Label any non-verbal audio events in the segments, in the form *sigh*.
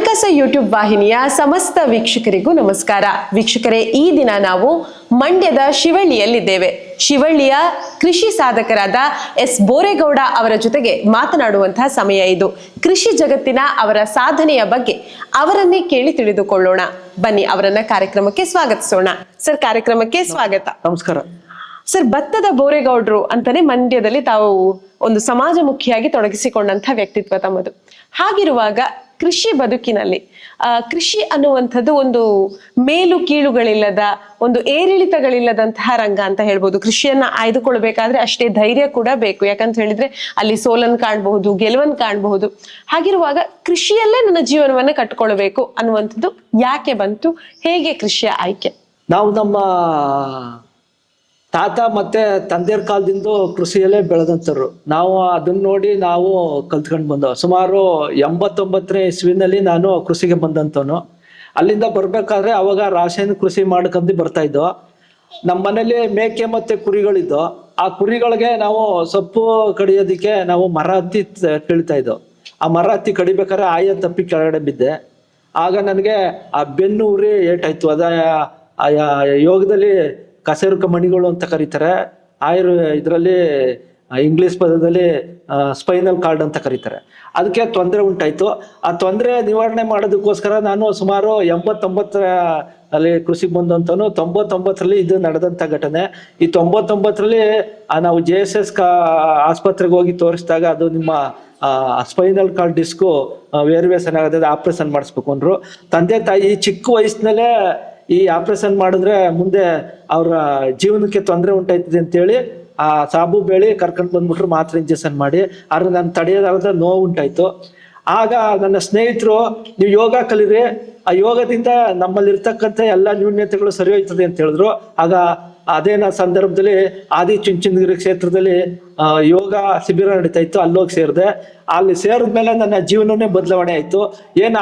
ರಕ್ಕಸ ಯೂಟ್ಯೂಬ್ ವಾಹಿನಿಯ ಸಮಸ್ತ ವೀಕ್ಷಕರಿಗೂ ನಮಸ್ಕಾರ. ವೀಕ್ಷಕರೇ ಈ ದಿನ ನಾವು ಮಂಡ್ಯದ ಶಿವಳ್ಳಿಯಲ್ಲಿದ್ದೇವೆ. ಶಿವಳ್ಳಿಯ ಕೃಷಿ ಸಾಧಕರಾದ ಎಸ್ ಬೋರೇಗೌಡ ಅವರ ಜೊತೆಗೆ ಮಾತನಾಡುವಂತಹ ಸಮಯ ಇದು. ಕೃಷಿ ಜಗತ್ತಿನ ಅವರ ಸಾಧನೆಯ ಬಗ್ಗೆ ಅವರನ್ನೇ ಕೇಳಿ ತಿಳಿದುಕೊಳ್ಳೋಣ. ಬನ್ನಿ ಅವರನ್ನ ಕಾರ್ಯಕ್ರಮಕ್ಕೆ ಸ್ವಾಗತಿಸೋಣ. ಸರ್ ಕಾರ್ಯಕ್ರಮಕ್ಕೆ ಸ್ವಾಗತ. ನಮಸ್ಕಾರ. ಸರ್ ಭತ್ತದ ಬೋರೇಗೌಡರು ಅಂತಾನೆ ಮಂಡ್ಯದಲ್ಲಿ ತಾವು ಒಂದು ಸಮಾಜಮುಖಿಯಾಗಿ ತೊಡಗಿಸಿಕೊಂಡಂತಹ ವ್ಯಕ್ತಿತ್ವ ತಮ್ಮದು. ಹಾಗಿರುವಾಗ ಕೃಷಿ ಬದುಕಿನಲ್ಲಿ. ಕೃಷಿ ಅನ್ನುವಂಥದ್ದು ಒಂದು ಮೇಲು ಕೀಳುಗಳಿಲ್ಲದ, ಒಂದು ಏರಿಳಿತಗಳಿಲ್ಲದಂತಹ ರಂಗ ಅಂತ ಹೇಳ್ಬೋದು. ಕೃಷಿಯನ್ನ ಆಯ್ದುಕೊಳ್ಬೇಕಾದ್ರೆ ಅಷ್ಟೇ ಧೈರ್ಯ ಕೂಡ ಬೇಕು. ಯಾಕಂತ ಹೇಳಿದ್ರೆ ಅಲ್ಲಿ ಸೋಲನ್ ಕಾಣಬಹುದು, ಗೆಲುವನ್ ಕಾಣಬಹುದು. ಹಾಗಿರುವಾಗ ಕೃಷಿಯಲ್ಲೇ ನನ್ನ ಜೀವನವನ್ನ ಕಟ್ಕೊಳ್ಬೇಕು ಅನ್ನುವಂಥದ್ದು ಯಾಕೆ ಬಂತು? ಹೇಗೆ ಕೃಷಿಯ ಆಯ್ಕೆ? ನಾವು ನಮ್ಮ ತಾತ ಮತ್ತೆ ತಂದೆಯರ ಕಾಲದಿಂದ ಕೃಷಿಯಲ್ಲೇ ಬೆಳೆದಂತರು ನಾವು ಅದನ್ನ ನೋಡಿ ನಾವು ಕಲ್ತ್ಕೊಂಡು ಬಂದವು. ಸುಮಾರು ಎಂಬತ್ತೊಂಬತ್ತನೇ ಇಸ್ವಿನಲ್ಲಿ ನಾನು ಕೃಷಿಗೆ ಬಂದಂತವನು ಅಲ್ಲಿಂದ ಬರ್ಬೇಕಾದ್ರೆ ಅವಾಗ ರಾಸಾಯನಿಕ ಕೃಷಿ ಮಾಡ್ಕೊಂಡು ಬರ್ತಾ ಇದ್ದೋ ನಮ್ಮ ಮನೇಲಿ ಮೇಕೆ ಮತ್ತೆ ಕುರಿಗಳಿದ್ದು ಆ ಕುರಿಗಳಿಗೆ ನಾವು ಸೊಪ್ಪು ಕಡಿಯೋದಿಕ್ಕೆ ನಾವು ಮರ ಹತ್ತಿ ಕೇಳ್ತಾ ಇದ್ದೋ ಆ ಮರ ಹತ್ತಿ ಕಡಿಬೇಕಾದ್ರೆ ಆಯ ತಪ್ಪಿ ಕೆಳಗಡೆ ಬಿದ್ದೆ. ಆಗ ನನಗೆ ಆ ಬೆನ್ನು ಉರಿ ಏಟಾಯ್ತು. ಅದ ಯೋಗದಲ್ಲಿ ಕಸೇರುಕ ಮಣಿಗಳು ಅಂತ ಕರೀತಾರೆ. ಆಯುರ್ ಇದರಲ್ಲಿ ಇಂಗ್ಲಿಷ್ ಪದದಲ್ಲಿ ಸ್ಪೈನಲ್ ಕಾರ್ಡ್ ಅಂತ ಕರೀತಾರೆ. ಅದಕ್ಕೆ ತೊಂದರೆ ಉಂಟಾಯಿತು. ಆ ತೊಂದರೆ ನಿವಾರಣೆ ಮಾಡೋದಕ್ಕೋಸ್ಕರ ನಾನು ಸುಮಾರು ಎಂಬತ್ತೊಂಬತ್ತರ, ಅಲ್ಲಿ ಕೃಷಿಗೆ ಬಂದಂತನು ತೊಂಬತ್ತೊಂಬತ್ತರಲ್ಲಿ ಇದು ನಡೆದಂತ ಘಟನೆ. ಈ ತೊಂಬತ್ತೊಂಬತ್ತರಲ್ಲಿ ನಾವು ಜೆ ಎಸ್ ಎಸ್ ಕಾ, ಆಸ್ಪತ್ರೆಗೆ ಹೋಗಿ ತೋರಿಸಿದಾಗ ಅದು ನಿಮ್ಮ ಸ್ಪೈನಲ್ ಕಾರ್ಡ್ ಡಿಸ್ಕು ವೇರಿಯೇಷನ್ ಆಗದೆ ಆಪರೇಷನ್ ಮಾಡಿಸ್ಬೇಕು ಅಂದರು. ತಂದೆ ತಾಯಿ ಚಿಕ್ಕ ವಯಸ್ಸಿನಲ್ಲೇ ಈ ಆಪರೇಷನ್ ಮಾಡಿದ್ರೆ ಮುಂದೆ ಅವರ ಜೀವನಕ್ಕೆ ತೊಂದರೆ ಉಂಟಾಯ್ತದೆ ಅಂತೇಳಿ ಆ ಸಾಬು ಬೇಳಿ ಕರ್ಕೊಂಡು ಬಂದ್ಬಿಟ್ರು ಮಾತ್ರ ಇಂಜೆಕ್ಷನ್ ಮಾಡಿ. ಆದ್ರೆ ನಾನು ತಡೆಯೋದಾಗದ ನೋವು ಉಂಟಾಯ್ತು. ಆಗ ನನ್ನ ಸ್ನೇಹಿತರು, ನೀವು ಯೋಗ ಕಲೀರಿ. ಆ ಯೋಗದಿಂದ ನಮ್ಮಲ್ಲಿ ಇರ್ತಕ್ಕಂಥ ಎಲ್ಲ ನ್ಯೂನ್ಯತೆಗಳು ಸರಿ ಹೋಯ್ತದೆ ಅಂತ ಹೇಳಿದ್ರು. ಆಗ ಅದೇ ನಾ ಸಂದರ್ಭದಲ್ಲಿ ಆದಿ ಚುಂಚನಗಿರಿ ಕ್ಷೇತ್ರದಲ್ಲಿ ಯೋಗ ಶಿಬಿರ ನಡೀತಾ ಇತ್ತು ಅಲ್ಲೋಗಿ ಸೇರಿದೆ. ಅಲ್ಲಿ ಸೇರಿದ್ಮೇಲೆ ನನ್ನ ಜೀವನವೇ ಬದಲಾವಣೆ ಆಯಿತು. ಏನು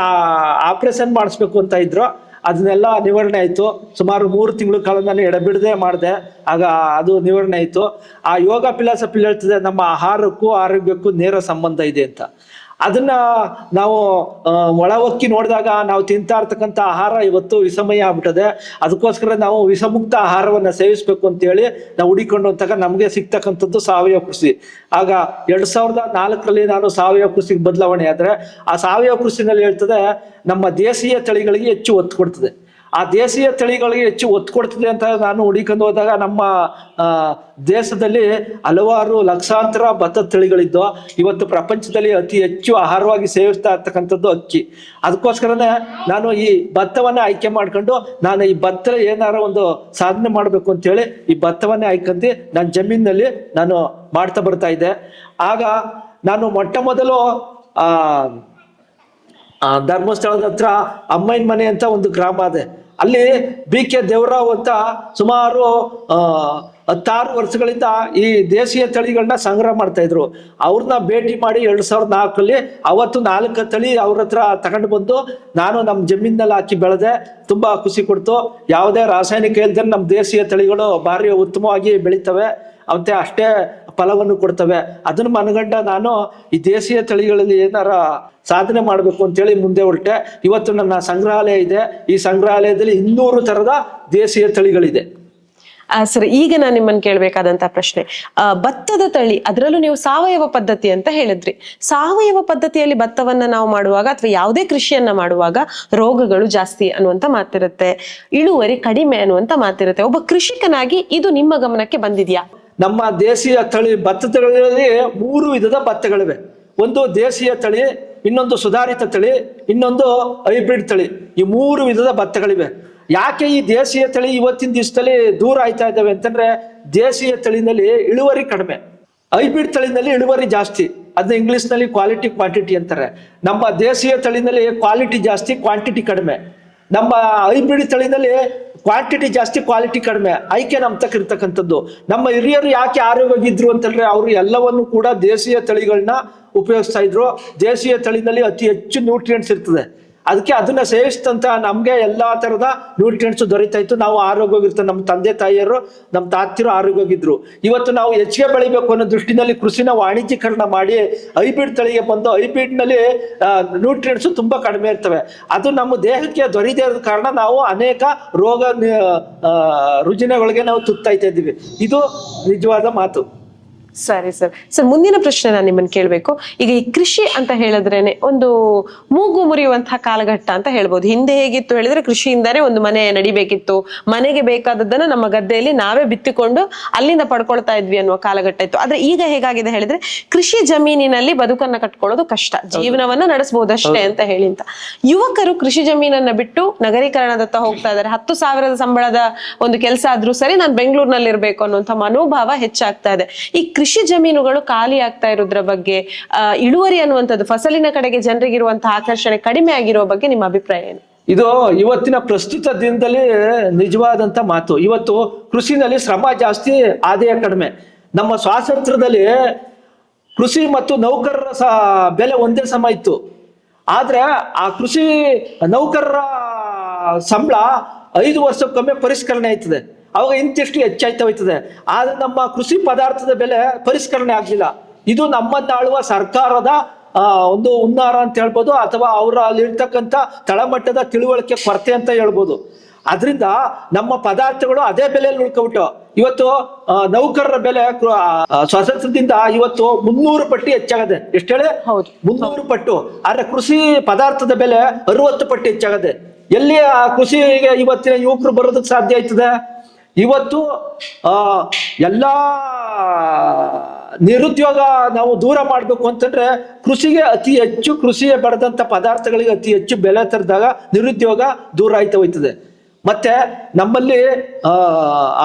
ಆಪರೇಷನ್ ಮಾಡಿಸ್ಬೇಕು ಅಂತ ಇದ್ರು. ಅದನ್ನೆಲ್ಲ ನಿವಾರಣೆ ಆಯಿತು. ಸುಮಾರು ಮೂರು ತಿಂಗಳು ಕಾಲ ನಾನು ಎಡಬಿಡದೆ ಮಾಡಿದೆ. ಆಗ ಅದು ನಿವಾರಣೆ ಆಯಿತು. ಆ ಯೋಗ ಫಿಲಾಸಫಿ ಹೇಳ್ತದೆ, ನಮ್ಮ ಆಹಾರಕ್ಕೂ ಆರೋಗ್ಯಕ್ಕೂ ನೇರ ಸಂಬಂಧ ಇದೆ ಅಂತ. ಅದನ್ನ ನಾವು ಒಳ ಒಕ್ಕಿ ನೋಡಿದಾಗ ನಾವು ತಿಂತಾ ಇರ್ತಕ್ಕಂಥ ಆಹಾರ ಇವತ್ತು ವಿಷಮಯ ಆಗ್ಬಿಟ್ಟದೆ. ಅದಕ್ಕೋಸ್ಕರ ನಾವು ವಿಷಮುಕ್ತ ಆಹಾರವನ್ನ ಸೇವಿಸ್ಬೇಕು ಅಂತೇಳಿ ನಾವು ಹುಡಿಕೊಂಡು ಅಂತಾಗ ನಮಗೆ ಸಿಗ್ತಕ್ಕಂಥದ್ದು ಸಾವಯವ ಕೃಷಿ. ಆಗ ಎರಡ್ ಸಾವಿರದ ನಾಲ್ಕರಲ್ಲಿ ನಾನು ಸಾವಯವ ಕೃಷಿಗೆ ಬದಲಾವಣೆ ಆದ್ರೆ ಆ ಸಾವಯವ ಕೃಷಿನಲ್ಲಿ ಹೇಳ್ತದೆ, ನಮ್ಮ ದೇಶೀಯ ತಳಿಗಳಿಗೆ ಹೆಚ್ಚು ಒತ್ತು ಕೊಡ್ತದೆ. ಆ ದೇಶೀಯ ತಳಿಗಳಿಗೆ ಹೆಚ್ಚು ಒತ್ತು ಕೊಡ್ತದೆ ಅಂತ ನಾನು ಹುಡಿಕೊಂಡು ಹೋದಾಗ ನಮ್ಮ ದೇಶದಲ್ಲಿ ಹಲವಾರು ಲಕ್ಷಾಂತರ ಭತ್ತದ ತಳಿಗಳಿದ್ದು, ಇವತ್ತು ಪ್ರಪಂಚದಲ್ಲಿ ಅತಿ ಹೆಚ್ಚು ಆಹಾರವಾಗಿ ಸೇವಿಸ್ತಾ ಇರ್ತಕ್ಕಂಥದ್ದು ಅಕ್ಕಿ. ಅದಕ್ಕೋಸ್ಕರನೇ ನಾನು ಈ ಭತ್ತವನ್ನ ಆಯ್ಕೆ ಮಾಡ್ಕೊಂಡು ನಾನು ಈ ಭತ್ತ ಏನಾರ ಒಂದು ಸಾಧನೆ ಮಾಡಬೇಕು ಅಂತೇಳಿ ಈ ಭತ್ತವನ್ನೇ ಆಯ್ಕೊಂಡು ನನ್ನ ಜಮೀನಿನಲ್ಲಿ ನಾನು ಮಾಡ್ತಾ ಬರ್ತಾ ಇದ್ದೆ. ಆಗ ನಾನು ಮೊಟ್ಟ ಮೊದಲು, ಆ ಧರ್ಮಸ್ಥಳದ ಹತ್ರ ಅಮ್ಮಯ್ಯನ ಮನೆ ಅಂತ ಒಂದು ಗ್ರಾಮ ಇದೆ ಅಲ್ಲಿ ಬಿ ಕೆ ದೇವರಾವ್ ಅಂತ ಸುಮಾರು ಹತ್ತಾರು ವರ್ಷಗಳಿಂದ ಈ ದೇಶೀಯ ತಳಿಗಳನ್ನ ಸಂಗ್ರಹ ಮಾಡ್ತಾ ಇದ್ರು. ಅವ್ರನ್ನ ಭೇಟಿ ಮಾಡಿ ಎರಡ್ ಸಾವಿರದ ನಾಲ್ಕಲ್ಲಿ ಅವತ್ತು ನಾಲ್ಕು ತಳಿ ಅವ್ರ ಹತ್ರ ತಗೊಂಡು ಬಂದು ನಾನು ನಮ್ಮ ಜಮೀನಲ್ಲಿ ಹಾಕಿ ಬೆಳೆದೆ, ತುಂಬಾ ಖುಷಿ ಕೊಡ್ತು. ಯಾವುದೇ ರಾಸಾಯನಿಕ ಇಲ್ದೇ ನಮ್ಮ ದೇಶೀಯ ತಳಿಗಳು ಭಾರಿ ಉತ್ತಮವಾಗಿ ಬೆಳೀತವೆ. ಮತ್ತೆ ಅಷ್ಟೇ ಫಲವನ್ನು ಕೊಡ್ತವೆ. ಅದನ್ನ ಮನಗಂಡ ನಾನು ಈ ದೇಶೀಯ ತಳಿಗಳಲ್ಲಿ ಏನಾರ ಸಾಧನೆ ಮಾಡಬೇಕು ಅಂತೇಳಿ ಮುಂದೆ ಹೊರಟೆ. ಇವತ್ತು ನನ್ನ ಸಂಗ್ರಹಾಲಯ ಇದೆ. ಈ ಸಂಗ್ರಹಾಲಯದಲ್ಲಿ ಇನ್ನೂರು ತರದ ದೇಶೀಯ ತಳಿಗಳಿದೆ. ಸರ್, ಈಗ ನಾನು ನಿಮ್ಮನ್ನು ಕೇಳಬೇಕಾದಂತಹ ಪ್ರಶ್ನೆ. ಭತ್ತದ ತಳಿ, ಅದರಲ್ಲೂ ನೀವು ಸಾವಯವ ಪದ್ಧತಿ ಅಂತ ಹೇಳಿದ್ರಿ. ಸಾವಯವ ಪದ್ಧತಿಯಲ್ಲಿ ಭತ್ತವನ್ನ ನಾವು ಮಾಡುವಾಗ ಅಥವಾ ಯಾವುದೇ ಕೃಷಿಯನ್ನ ಮಾಡುವಾಗ ರೋಗಗಳು ಜಾಸ್ತಿ ಅನ್ನುವಂತ ಮಾತಿರುತ್ತೆ. ಇಳುವರಿ ಕಡಿಮೆ ಅನ್ನುವಂತ ಮಾತಿರುತ್ತೆ. ಒಬ್ಬ ಕೃಷಿಕನಾಗಿ ಇದು ನಿಮ್ಮ ಗಮನಕ್ಕೆ ಬಂದಿದ್ಯಾ? ನಮ್ಮ ದೇಶೀಯ ತಳಿ ಭತ್ತ ಮೂರು ವಿಧದ ಭತ್ತಗಳಿವೆ. ಒಂದು ದೇಶೀಯ ತಳಿ, ಇನ್ನೊಂದು ಸುಧಾರಿತ ತಳಿ, ಇನ್ನೊಂದು ಹೈಬ್ರಿಡ್ ತಳಿ. ಈ ಮೂರು ವಿಧದ ಭತ್ತಗಳಿವೆ. ಯಾಕೆ ಈ ದೇಶೀಯ ತಳಿ ಇವತ್ತಿನ ದಿವಸದಲ್ಲಿ ದೂರ ಆಯ್ತಾ ಇದ್ದಾವೆ ಅಂತಂದ್ರೆ ದೇಶೀಯ ತಳಿನಲ್ಲಿ ಇಳುವರಿ ಕಡಿಮೆ. ಹೈಬ್ರಿಡ್ ತಳಿನಲ್ಲಿ ಇಳುವರಿ ಜಾಸ್ತಿ. ಅದನ್ನ ಇಂಗ್ಲಿಷ್ನಲ್ಲಿ ಕ್ವಾಲಿಟಿ ಕ್ವಾಂಟಿಟಿ ಅಂತಾರೆ. ನಮ್ಮ ದೇಶೀಯ ತಳಿನಲ್ಲಿ ಕ್ವಾಲಿಟಿ ಜಾಸ್ತಿ ಕ್ವಾಂಟಿಟಿ ಕಡಿಮೆ. ನಮ್ಮ ಹೈಬ್ರಿಡ್ ತಳಿನಲ್ಲಿ ಕ್ವಾಂಟಿಟಿ ಜಾಸ್ತಿ ಕ್ವಾಲಿಟಿ ಕಡಿಮೆ. ಆಯ್ಕೆ ನಮ್ಮ ತಕ್ಕ ಇರ್ತಕ್ಕಂಥದ್ದು. ನಮ್ಮ ಹಿರಿಯರು ಯಾಕೆ ಆರೋಗ್ಯವಾಗಿದ್ರು ಅಂತಂದ್ರೆ ಅವರು ಎಲ್ಲವನ್ನು ಕೂಡ ದೇಶೀಯ ತಳಿಗಳನ್ನ ಉಪಯೋಗಿಸ್ತಾ ಇದ್ರು. ದೇಶೀಯ ತಳಿನಲ್ಲಿ ಅತಿ ಹೆಚ್ಚು ನ್ಯೂಟ್ರಿಯೆಂಟ್ಸ್ ಇರ್ತದೆ. ಅದಕ್ಕೆ ಅದನ್ನ ಸೇವಿಸಿದಂತ ನಮ್ಗೆ ಎಲ್ಲಾ ತರದ ನ್ಯೂಟ್ರಿಯೆಂಟ್ಸ್ ದೊರೀತಾ ಇತ್ತು. ನಾವು ಆರೋಗ್ಯವಾಗಿರ್ತ ನಮ್ಮ ತಂದೆ ತಾಯಿಯರು, ನಮ್ಮ ತಾತಿರು ಆರೋಗ್ಯವಾಗಿದ್ರು. ಇವತ್ತು ನಾವು ಹೆಚ್ಚಿಗೆ ಬೆಳಿಬೇಕು ಅನ್ನೋ ದೃಷ್ಟಿನಲ್ಲಿ ಕೃಷಿನ ವಾಣಿಜ್ಯೀಕರಣ ಮಾಡಿ ಹೈಬ್ರಿಡ್ ತಳಿಗೆ ಬಂದು ಹೈಬ್ರಿಡ್ನಲ್ಲಿ ನ್ಯೂಟ್ರಿಯೆಂಟ್ಸ್ ತುಂಬಾ ಕಡಿಮೆ ಇರ್ತವೆ. ಅದು ನಮ್ಮ ದೇಹಕ್ಕೆ ದೊರೀದೇ ಇರೋದ ಕಾರಣ ನಾವು ಅನೇಕ ರೋಗ ರುಜಿನಗಳಿಗೆ ನಾವು ತುತ್ತಾಯ್ತಾ ಇದ್ದೀವಿ. ಇದು ನಿಜವಾದ ಮಾತು. ಸರಿ ಸರ್ ಸರ್ ಮುಂದಿನ ಪ್ರಶ್ನೆ ನಾನು ನಿಮ್ಮನ್ನು ಕೇಳಬೇಕು. ಈಗ ಈ ಕೃಷಿ ಅಂತ ಹೇಳಿದ್ರೇನೆ ಒಂದು ಮೂಗು ಮುರಿಯುವಂತಹ ಕಾಲಘಟ್ಟ ಅಂತ ಹೇಳ್ಬೋದು. ಹಿಂದೆ ಹೇಗಿತ್ತು ಹೇಳಿದ್ರೆ ಕೃಷಿಯಿಂದಾನೇ ಒಂದು ಮನೆ ನಡಿಬೇಕಿತ್ತು. ಮನೆಗೆ ಬೇಕಾದದ್ದನ್ನ ನಮ್ಮ ಗದ್ದೆಯಲ್ಲಿ ನಾವೇ ಬಿತ್ತಿಕೊಂಡು ಅಲ್ಲಿಂದ ಪಡ್ಕೊಳ್ತಾ ಇದ್ವಿ ಅನ್ನುವ ಕಾಲಘಟ್ಟ ಇತ್ತು. ಆದ್ರೆ ಈಗ ಹೇಗಾಗಿದೆ ಹೇಳಿದ್ರೆ ಕೃಷಿ ಜಮೀನಿನಲ್ಲಿ ಬದುಕನ್ನ ಕಟ್ಕೊಳ್ಳೋದು ಕಷ್ಟ. ಜೀವನವನ್ನ ನಡೆಸಬಹುದಷ್ಟೇ ಅಂತ ಹೇಳಿ ಅಂತ. ಯುವಕರು ಕೃಷಿ ಜಮೀನನ್ನ ಬಿಟ್ಟು ನಗರೀಕರಣದತ್ತ ಹೋಗ್ತಾ ಇದ್ದಾರೆ. ಹತ್ತು ಸಾವಿರದ ಸಂಬಳದ ಒಂದು ಕೆಲಸ ಆದ್ರೂ ಸರಿ ನಾನು ಬೆಂಗಳೂರಿನಲ್ಲಿ ಇರ್ಬೇಕು ಅನ್ನುವಂಥ ಮನೋಭಾವ ಹೆಚ್ಚಾಗ್ತಾ ಇದೆ. ಈ ಕೃಷಿ ಜಮೀನುಗಳು ಖಾಲಿ ಆಗ್ತಾ ಇರೋದ್ರ ಬಗ್ಗೆ ಇಳುವರಿ ಅನ್ನುವಂಥದ್ದು ಫಸಲಿನ ಕಡೆಗೆ ಜನರಿಗಿರುವಂತಹ ಆಕರ್ಷಣೆ ಕಡಿಮೆ ಆಗಿರುವ ಬಗ್ಗೆ ನಿಮ್ಮ ಅಭಿಪ್ರಾಯ ಏನು? ಇದು ಇವತ್ತಿನ ಪ್ರಸ್ತುತ ದಿನದಲ್ಲಿ ನಿಜವಾದಂತ ಮಾತು. ಇವತ್ತು ಕೃಷಿನಲ್ಲಿ ಶ್ರಮ ಜಾಸ್ತಿ, ಆದಾಯ ಕಡಿಮೆ. ನಮ್ಮ ಸ್ವಾತಂತ್ರ್ಯದಲ್ಲಿ ಕೃಷಿ ಮತ್ತು ನೌಕರರ ಸ, ಬೆಲೆ ಒಂದೇ ಸಮ ಇತ್ತು. ಆದ್ರೆ ಆ ಕೃಷಿ ನೌಕರರ ಸಂಬಳ ಐದು ವರ್ಷಕ್ಕೊಮ್ಮೆ ಪರಿಷ್ಕರಣೆ ಆಯ್ತದೆ. ಅವಾಗ ಇಂತಿಷ್ಟು ಹೆಚ್ಚಾಯ್ತಾ ಹೋಯ್ತದೆ ಆದ್ರೆ ನಮ್ಮ ಕೃಷಿ ಪದಾರ್ಥದ ಬೆಲೆ ಪರಿಷ್ಕರಣೆ ಆಗಲಿಲ್ಲ. ಇದು ನಮ್ಮನ್ನಾಳುವ ಸರ್ಕಾರದ ಒಂದು ಹುನ್ನಾರ ಅಂತ ಹೇಳ್ಬೋದು ಅಥವಾ ಅವರ ಅಲ್ಲಿರ್ತಕ್ಕಂಥ ತಳಮಟ್ಟದ ತಿಳುವಳಿಕೆ ಕೊರತೆ ಅಂತ ಹೇಳ್ಬೋದು. ಅದರಿಂದ ನಮ್ಮ ಪದಾರ್ಥಗಳು ಅದೇ ಬೆಲೆಯಲ್ಲಿ ಉಳ್ಕೊಬಿಟ್ಟು ಇವತ್ತು ನೌಕರರ ಬೆಲೆ ಸ್ವಾತಂತ್ರ್ಯದಿಂದ ಇವತ್ತು ಮುನ್ನೂರು ಪಟ್ಟಿ ಹೆಚ್ಚಾಗದೆ. ಎಷ್ಟು ಹೇಳಿ? ಮುನ್ನೂರು ಪಟ್ಟು. ಆದ್ರೆ ಕೃಷಿ ಪದಾರ್ಥದ ಬೆಲೆ ಅರವತ್ತು ಪಟ್ಟು ಹೆಚ್ಚಾಗದೆ. ಎಲ್ಲಿ ಆ ಕೃಷಿಗೆ ಇವತ್ತಿನ ಯುವಕರು ಬರೋದಕ್ಕೆ ಸಾಧ್ಯ ಆಯ್ತದೆ? ಇವತ್ತು ಎಲ್ಲ ನಿರುದ್ಯೋಗ ನಾವು ದೂರ ಮಾಡಬೇಕು ಅಂತಂದ್ರೆ ಕೃಷಿಗೆ ಅತಿ ಹೆಚ್ಚು ಕೃಷಿಗೆ ಬೆಳೆದಂತ ಪದಾರ್ಥಗಳಿಗೆ ಅತಿ ಹೆಚ್ಚು ಬೆಲೆ ತರದಾಗ ನಿರುದ್ಯೋಗ ದೂರ ಆಯ್ತಾ ಹೋಯ್ತದೆ ಮತ್ತೆ ನಮ್ಮಲ್ಲಿ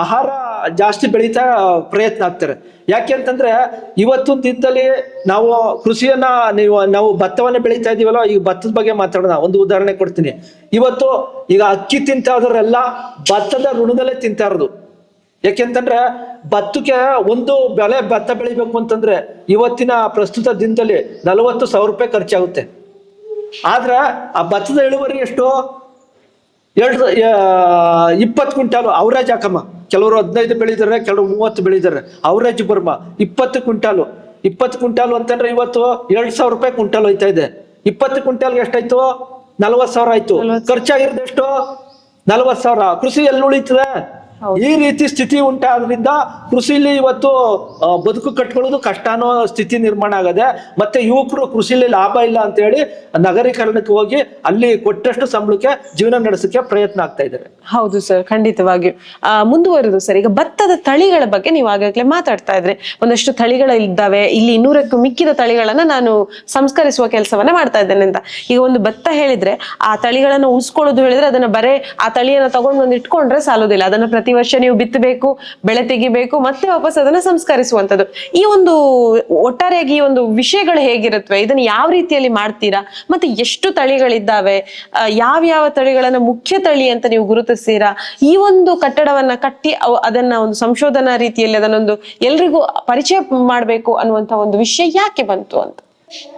ಆಹಾರ ಜಾಸ್ತಿ ಬೆಳೀತಾ ಪ್ರಯತ್ನ ಆಗ್ತಾರೆ. ಯಾಕೆ ಅಂತಂದ್ರೆ ಇವತ್ತಿನ ದಿನದಲ್ಲಿ ನಾವು ಕೃಷಿಯನ್ನ ನೀವು, ನಾವು ಭತ್ತವನ್ನ ಬೆಳೀತಾ ಇದೀವಲ್ಲ, ಈ ಭತ್ತದ ಬಗ್ಗೆ ಮಾತಾಡೋಣ. ಒಂದು ಉದಾಹರಣೆ ಕೊಡ್ತೀನಿ. ಇವತ್ತು ಈಗ ಅಕ್ಕಿ ತಿಂತಾದ್ರೆಲ್ಲ ಭತ್ತದ ಋಣದಲ್ಲೇ ತಿಂತಾ ಇರೋದು. ಯಾಕೆಂತಂದ್ರೆ ಭತ್ತಕ್ಕೆ ಒಂದು ಬೆಳೆ ಭತ್ತ ಬೆಳಿಬೇಕು ಅಂತಂದ್ರೆ ಇವತ್ತಿನ ಪ್ರಸ್ತುತ ದಿನದಲ್ಲಿ ನಲವತ್ತು ಸಾವಿರ ರೂಪಾಯಿ ಖರ್ಚಾಗುತ್ತೆ. ಆದ್ರೆ ಆ ಭತ್ತದ ಇಳುವರಿ ಎಷ್ಟು? ಎರಡು ಇಪ್ಪತ್ತು ಕ್ವಿಂಟಾಲು ಅವರೇಜ್ ಹಾಕಮ್ಮ ಕೆಲವರು ಹದಿನೈದು ಬೆಳಿದಾರೆ ಕೆಲವರು ಮೂವತ್ತು ಬೆಳಿದಾರೆ. ಅವರೇಜ್ ಬರ್ಮ. ಇಪ್ಪತ್ತು ಕ್ವಿಂಟಾಲು. ಇಪ್ಪತ್ತು ಕ್ವಿಂಟಾಲು ಅಂತಂದ್ರೆ ಇವತ್ತು ಎರಡ್ ಸಾವಿರ ರೂಪಾಯಿ ಕ್ವಿಂಟಾಲ್ ಹೋಯ್ತಾ ಇದೆ. ಇಪ್ಪತ್ತು ಕ್ವಿಂಟಾಲ್ಗೆ ಎಷ್ಟಾಯ್ತು? ನಲ್ವತ್ತು ಸಾವಿರ ಆಯ್ತು. ಖರ್ಚಾಗಿರೋದು ಎಷ್ಟು? ನಲವತ್ತು ಸಾವಿರ. ಕೃಷಿ ಎಲ್ಲಿ ಉಳಿತದೆ? ಈ ರೀತಿ ಸ್ಥಿತಿ ಉಂಟಾದ್ರಿಂದ ಕೃಷಿಲಿ ಇವತ್ತು ಬದುಕು ಕಟ್ಕೊಳ್ಳೋದು ಕಷ್ಟ ಅನ್ನೋ ಸ್ಥಿತಿ ನಿರ್ಮಾಣ ಆಗದೆ ಮತ್ತೆ ಯುವಕರು ಕೃಷಿಲಿ ಲಾಭ ಇಲ್ಲ ಅಂತ ಹೇಳಿ ನಗರೀಕರಣಕ್ಕೆ ಹೋಗಿ ಅಲ್ಲಿ ಕೊಟ್ಟಷ್ಟು ಸಂಬಳಕ್ಕೆ ಜೀವನ ನಡೆಸಕ್ಕೆ ಪ್ರಯತ್ನ ಆಗ್ತಾ ಇದ್ದಾರೆ. ಹೌದು ಸರ್ ಖಂಡಿತವಾಗಿಯೂ ಮುಂದುವರೆದು ಸರ್ ಈಗ ಭತ್ತದ ತಳಿಗಳ ಬಗ್ಗೆ ನೀವು ಆಗಾಗಲೇ ಮಾತಾಡ್ತಾ ಇದ್ರೆ. ಒಂದಷ್ಟು ತಳಿಗಳು ಇದ್ದಾವೆ ಇಲ್ಲಿ ಇನ್ನೂರಕ್ಕೂ ಮಿಕ್ಕಿದ ತಳಿಗಳನ್ನ ನಾನು ಸಂಸ್ಕರಿಸುವ ಕೆಲಸವನ್ನ ಮಾಡ್ತಾ ಇದ್ದೇನೆ ಅಂತ. ಈಗ ಒಂದು ಭತ್ತ ಹೇಳಿದ್ರೆ ಆ ತಳಿಗಳನ್ನ ಉಳಿಸ್ಕೊಳ್ಳೋದು ಹೇಳಿದ್ರೆ ಅದನ್ನ ಬರೇ ಆ ತಳಿಯನ್ನ ತಗೊಂಡು ಬಂದು ಇಟ್ಕೊಂಡ್ರೆ ಸಾಲೋದಿಲ್ಲ ಅದನ್ನ ಪ್ರತಿ ವರ್ಷ ನೀವು ಬಿತ್ತಬೇಕು, ಬೆಳೆ ತೆಗಿಬೇಕು, ಮತ್ತೆ ವಾಪಸ್ ಅದನ್ನ ಸಂಸ್ಕರಿಸುವಂತದ್ದು ಈ ಒಂದು ಒಟ್ಟಾರೆಯಾಗಿ ಈ ಒಂದು ವಿಷಯಗಳು ಹೇಗಿರುತ್ತವೆ ಇದನ್ನ ಯಾವ ರೀತಿಯಲ್ಲಿ ಮಾಡ್ತೀರಾ? ಮತ್ತೆ ಎಷ್ಟು ತಳಿಗಳಿದ್ದಾವೆ? ಯಾವ ಯಾವ ತಳಿಗಳನ್ನ ಮುಖ್ಯ ತಳಿ ಅಂತ ನೀವು ಗುರುತಿಸ್ತೀರಾ? ಈ ಒಂದು ಕಟ್ಟಡವನ್ನ ಕಟ್ಟಿ ಅದನ್ನ ಒಂದು ಸಂಶೋಧನಾ ರೀತಿಯಲ್ಲಿ ಅದನ್ನೊಂದು ಎಲ್ರಿಗೂ ಪರಿಚಯ ಮಾಡಬೇಕು ಅನ್ನುವಂತ ಒಂದು ವಿಷಯ ಯಾಕೆ ಬಂತು ಅಂತ?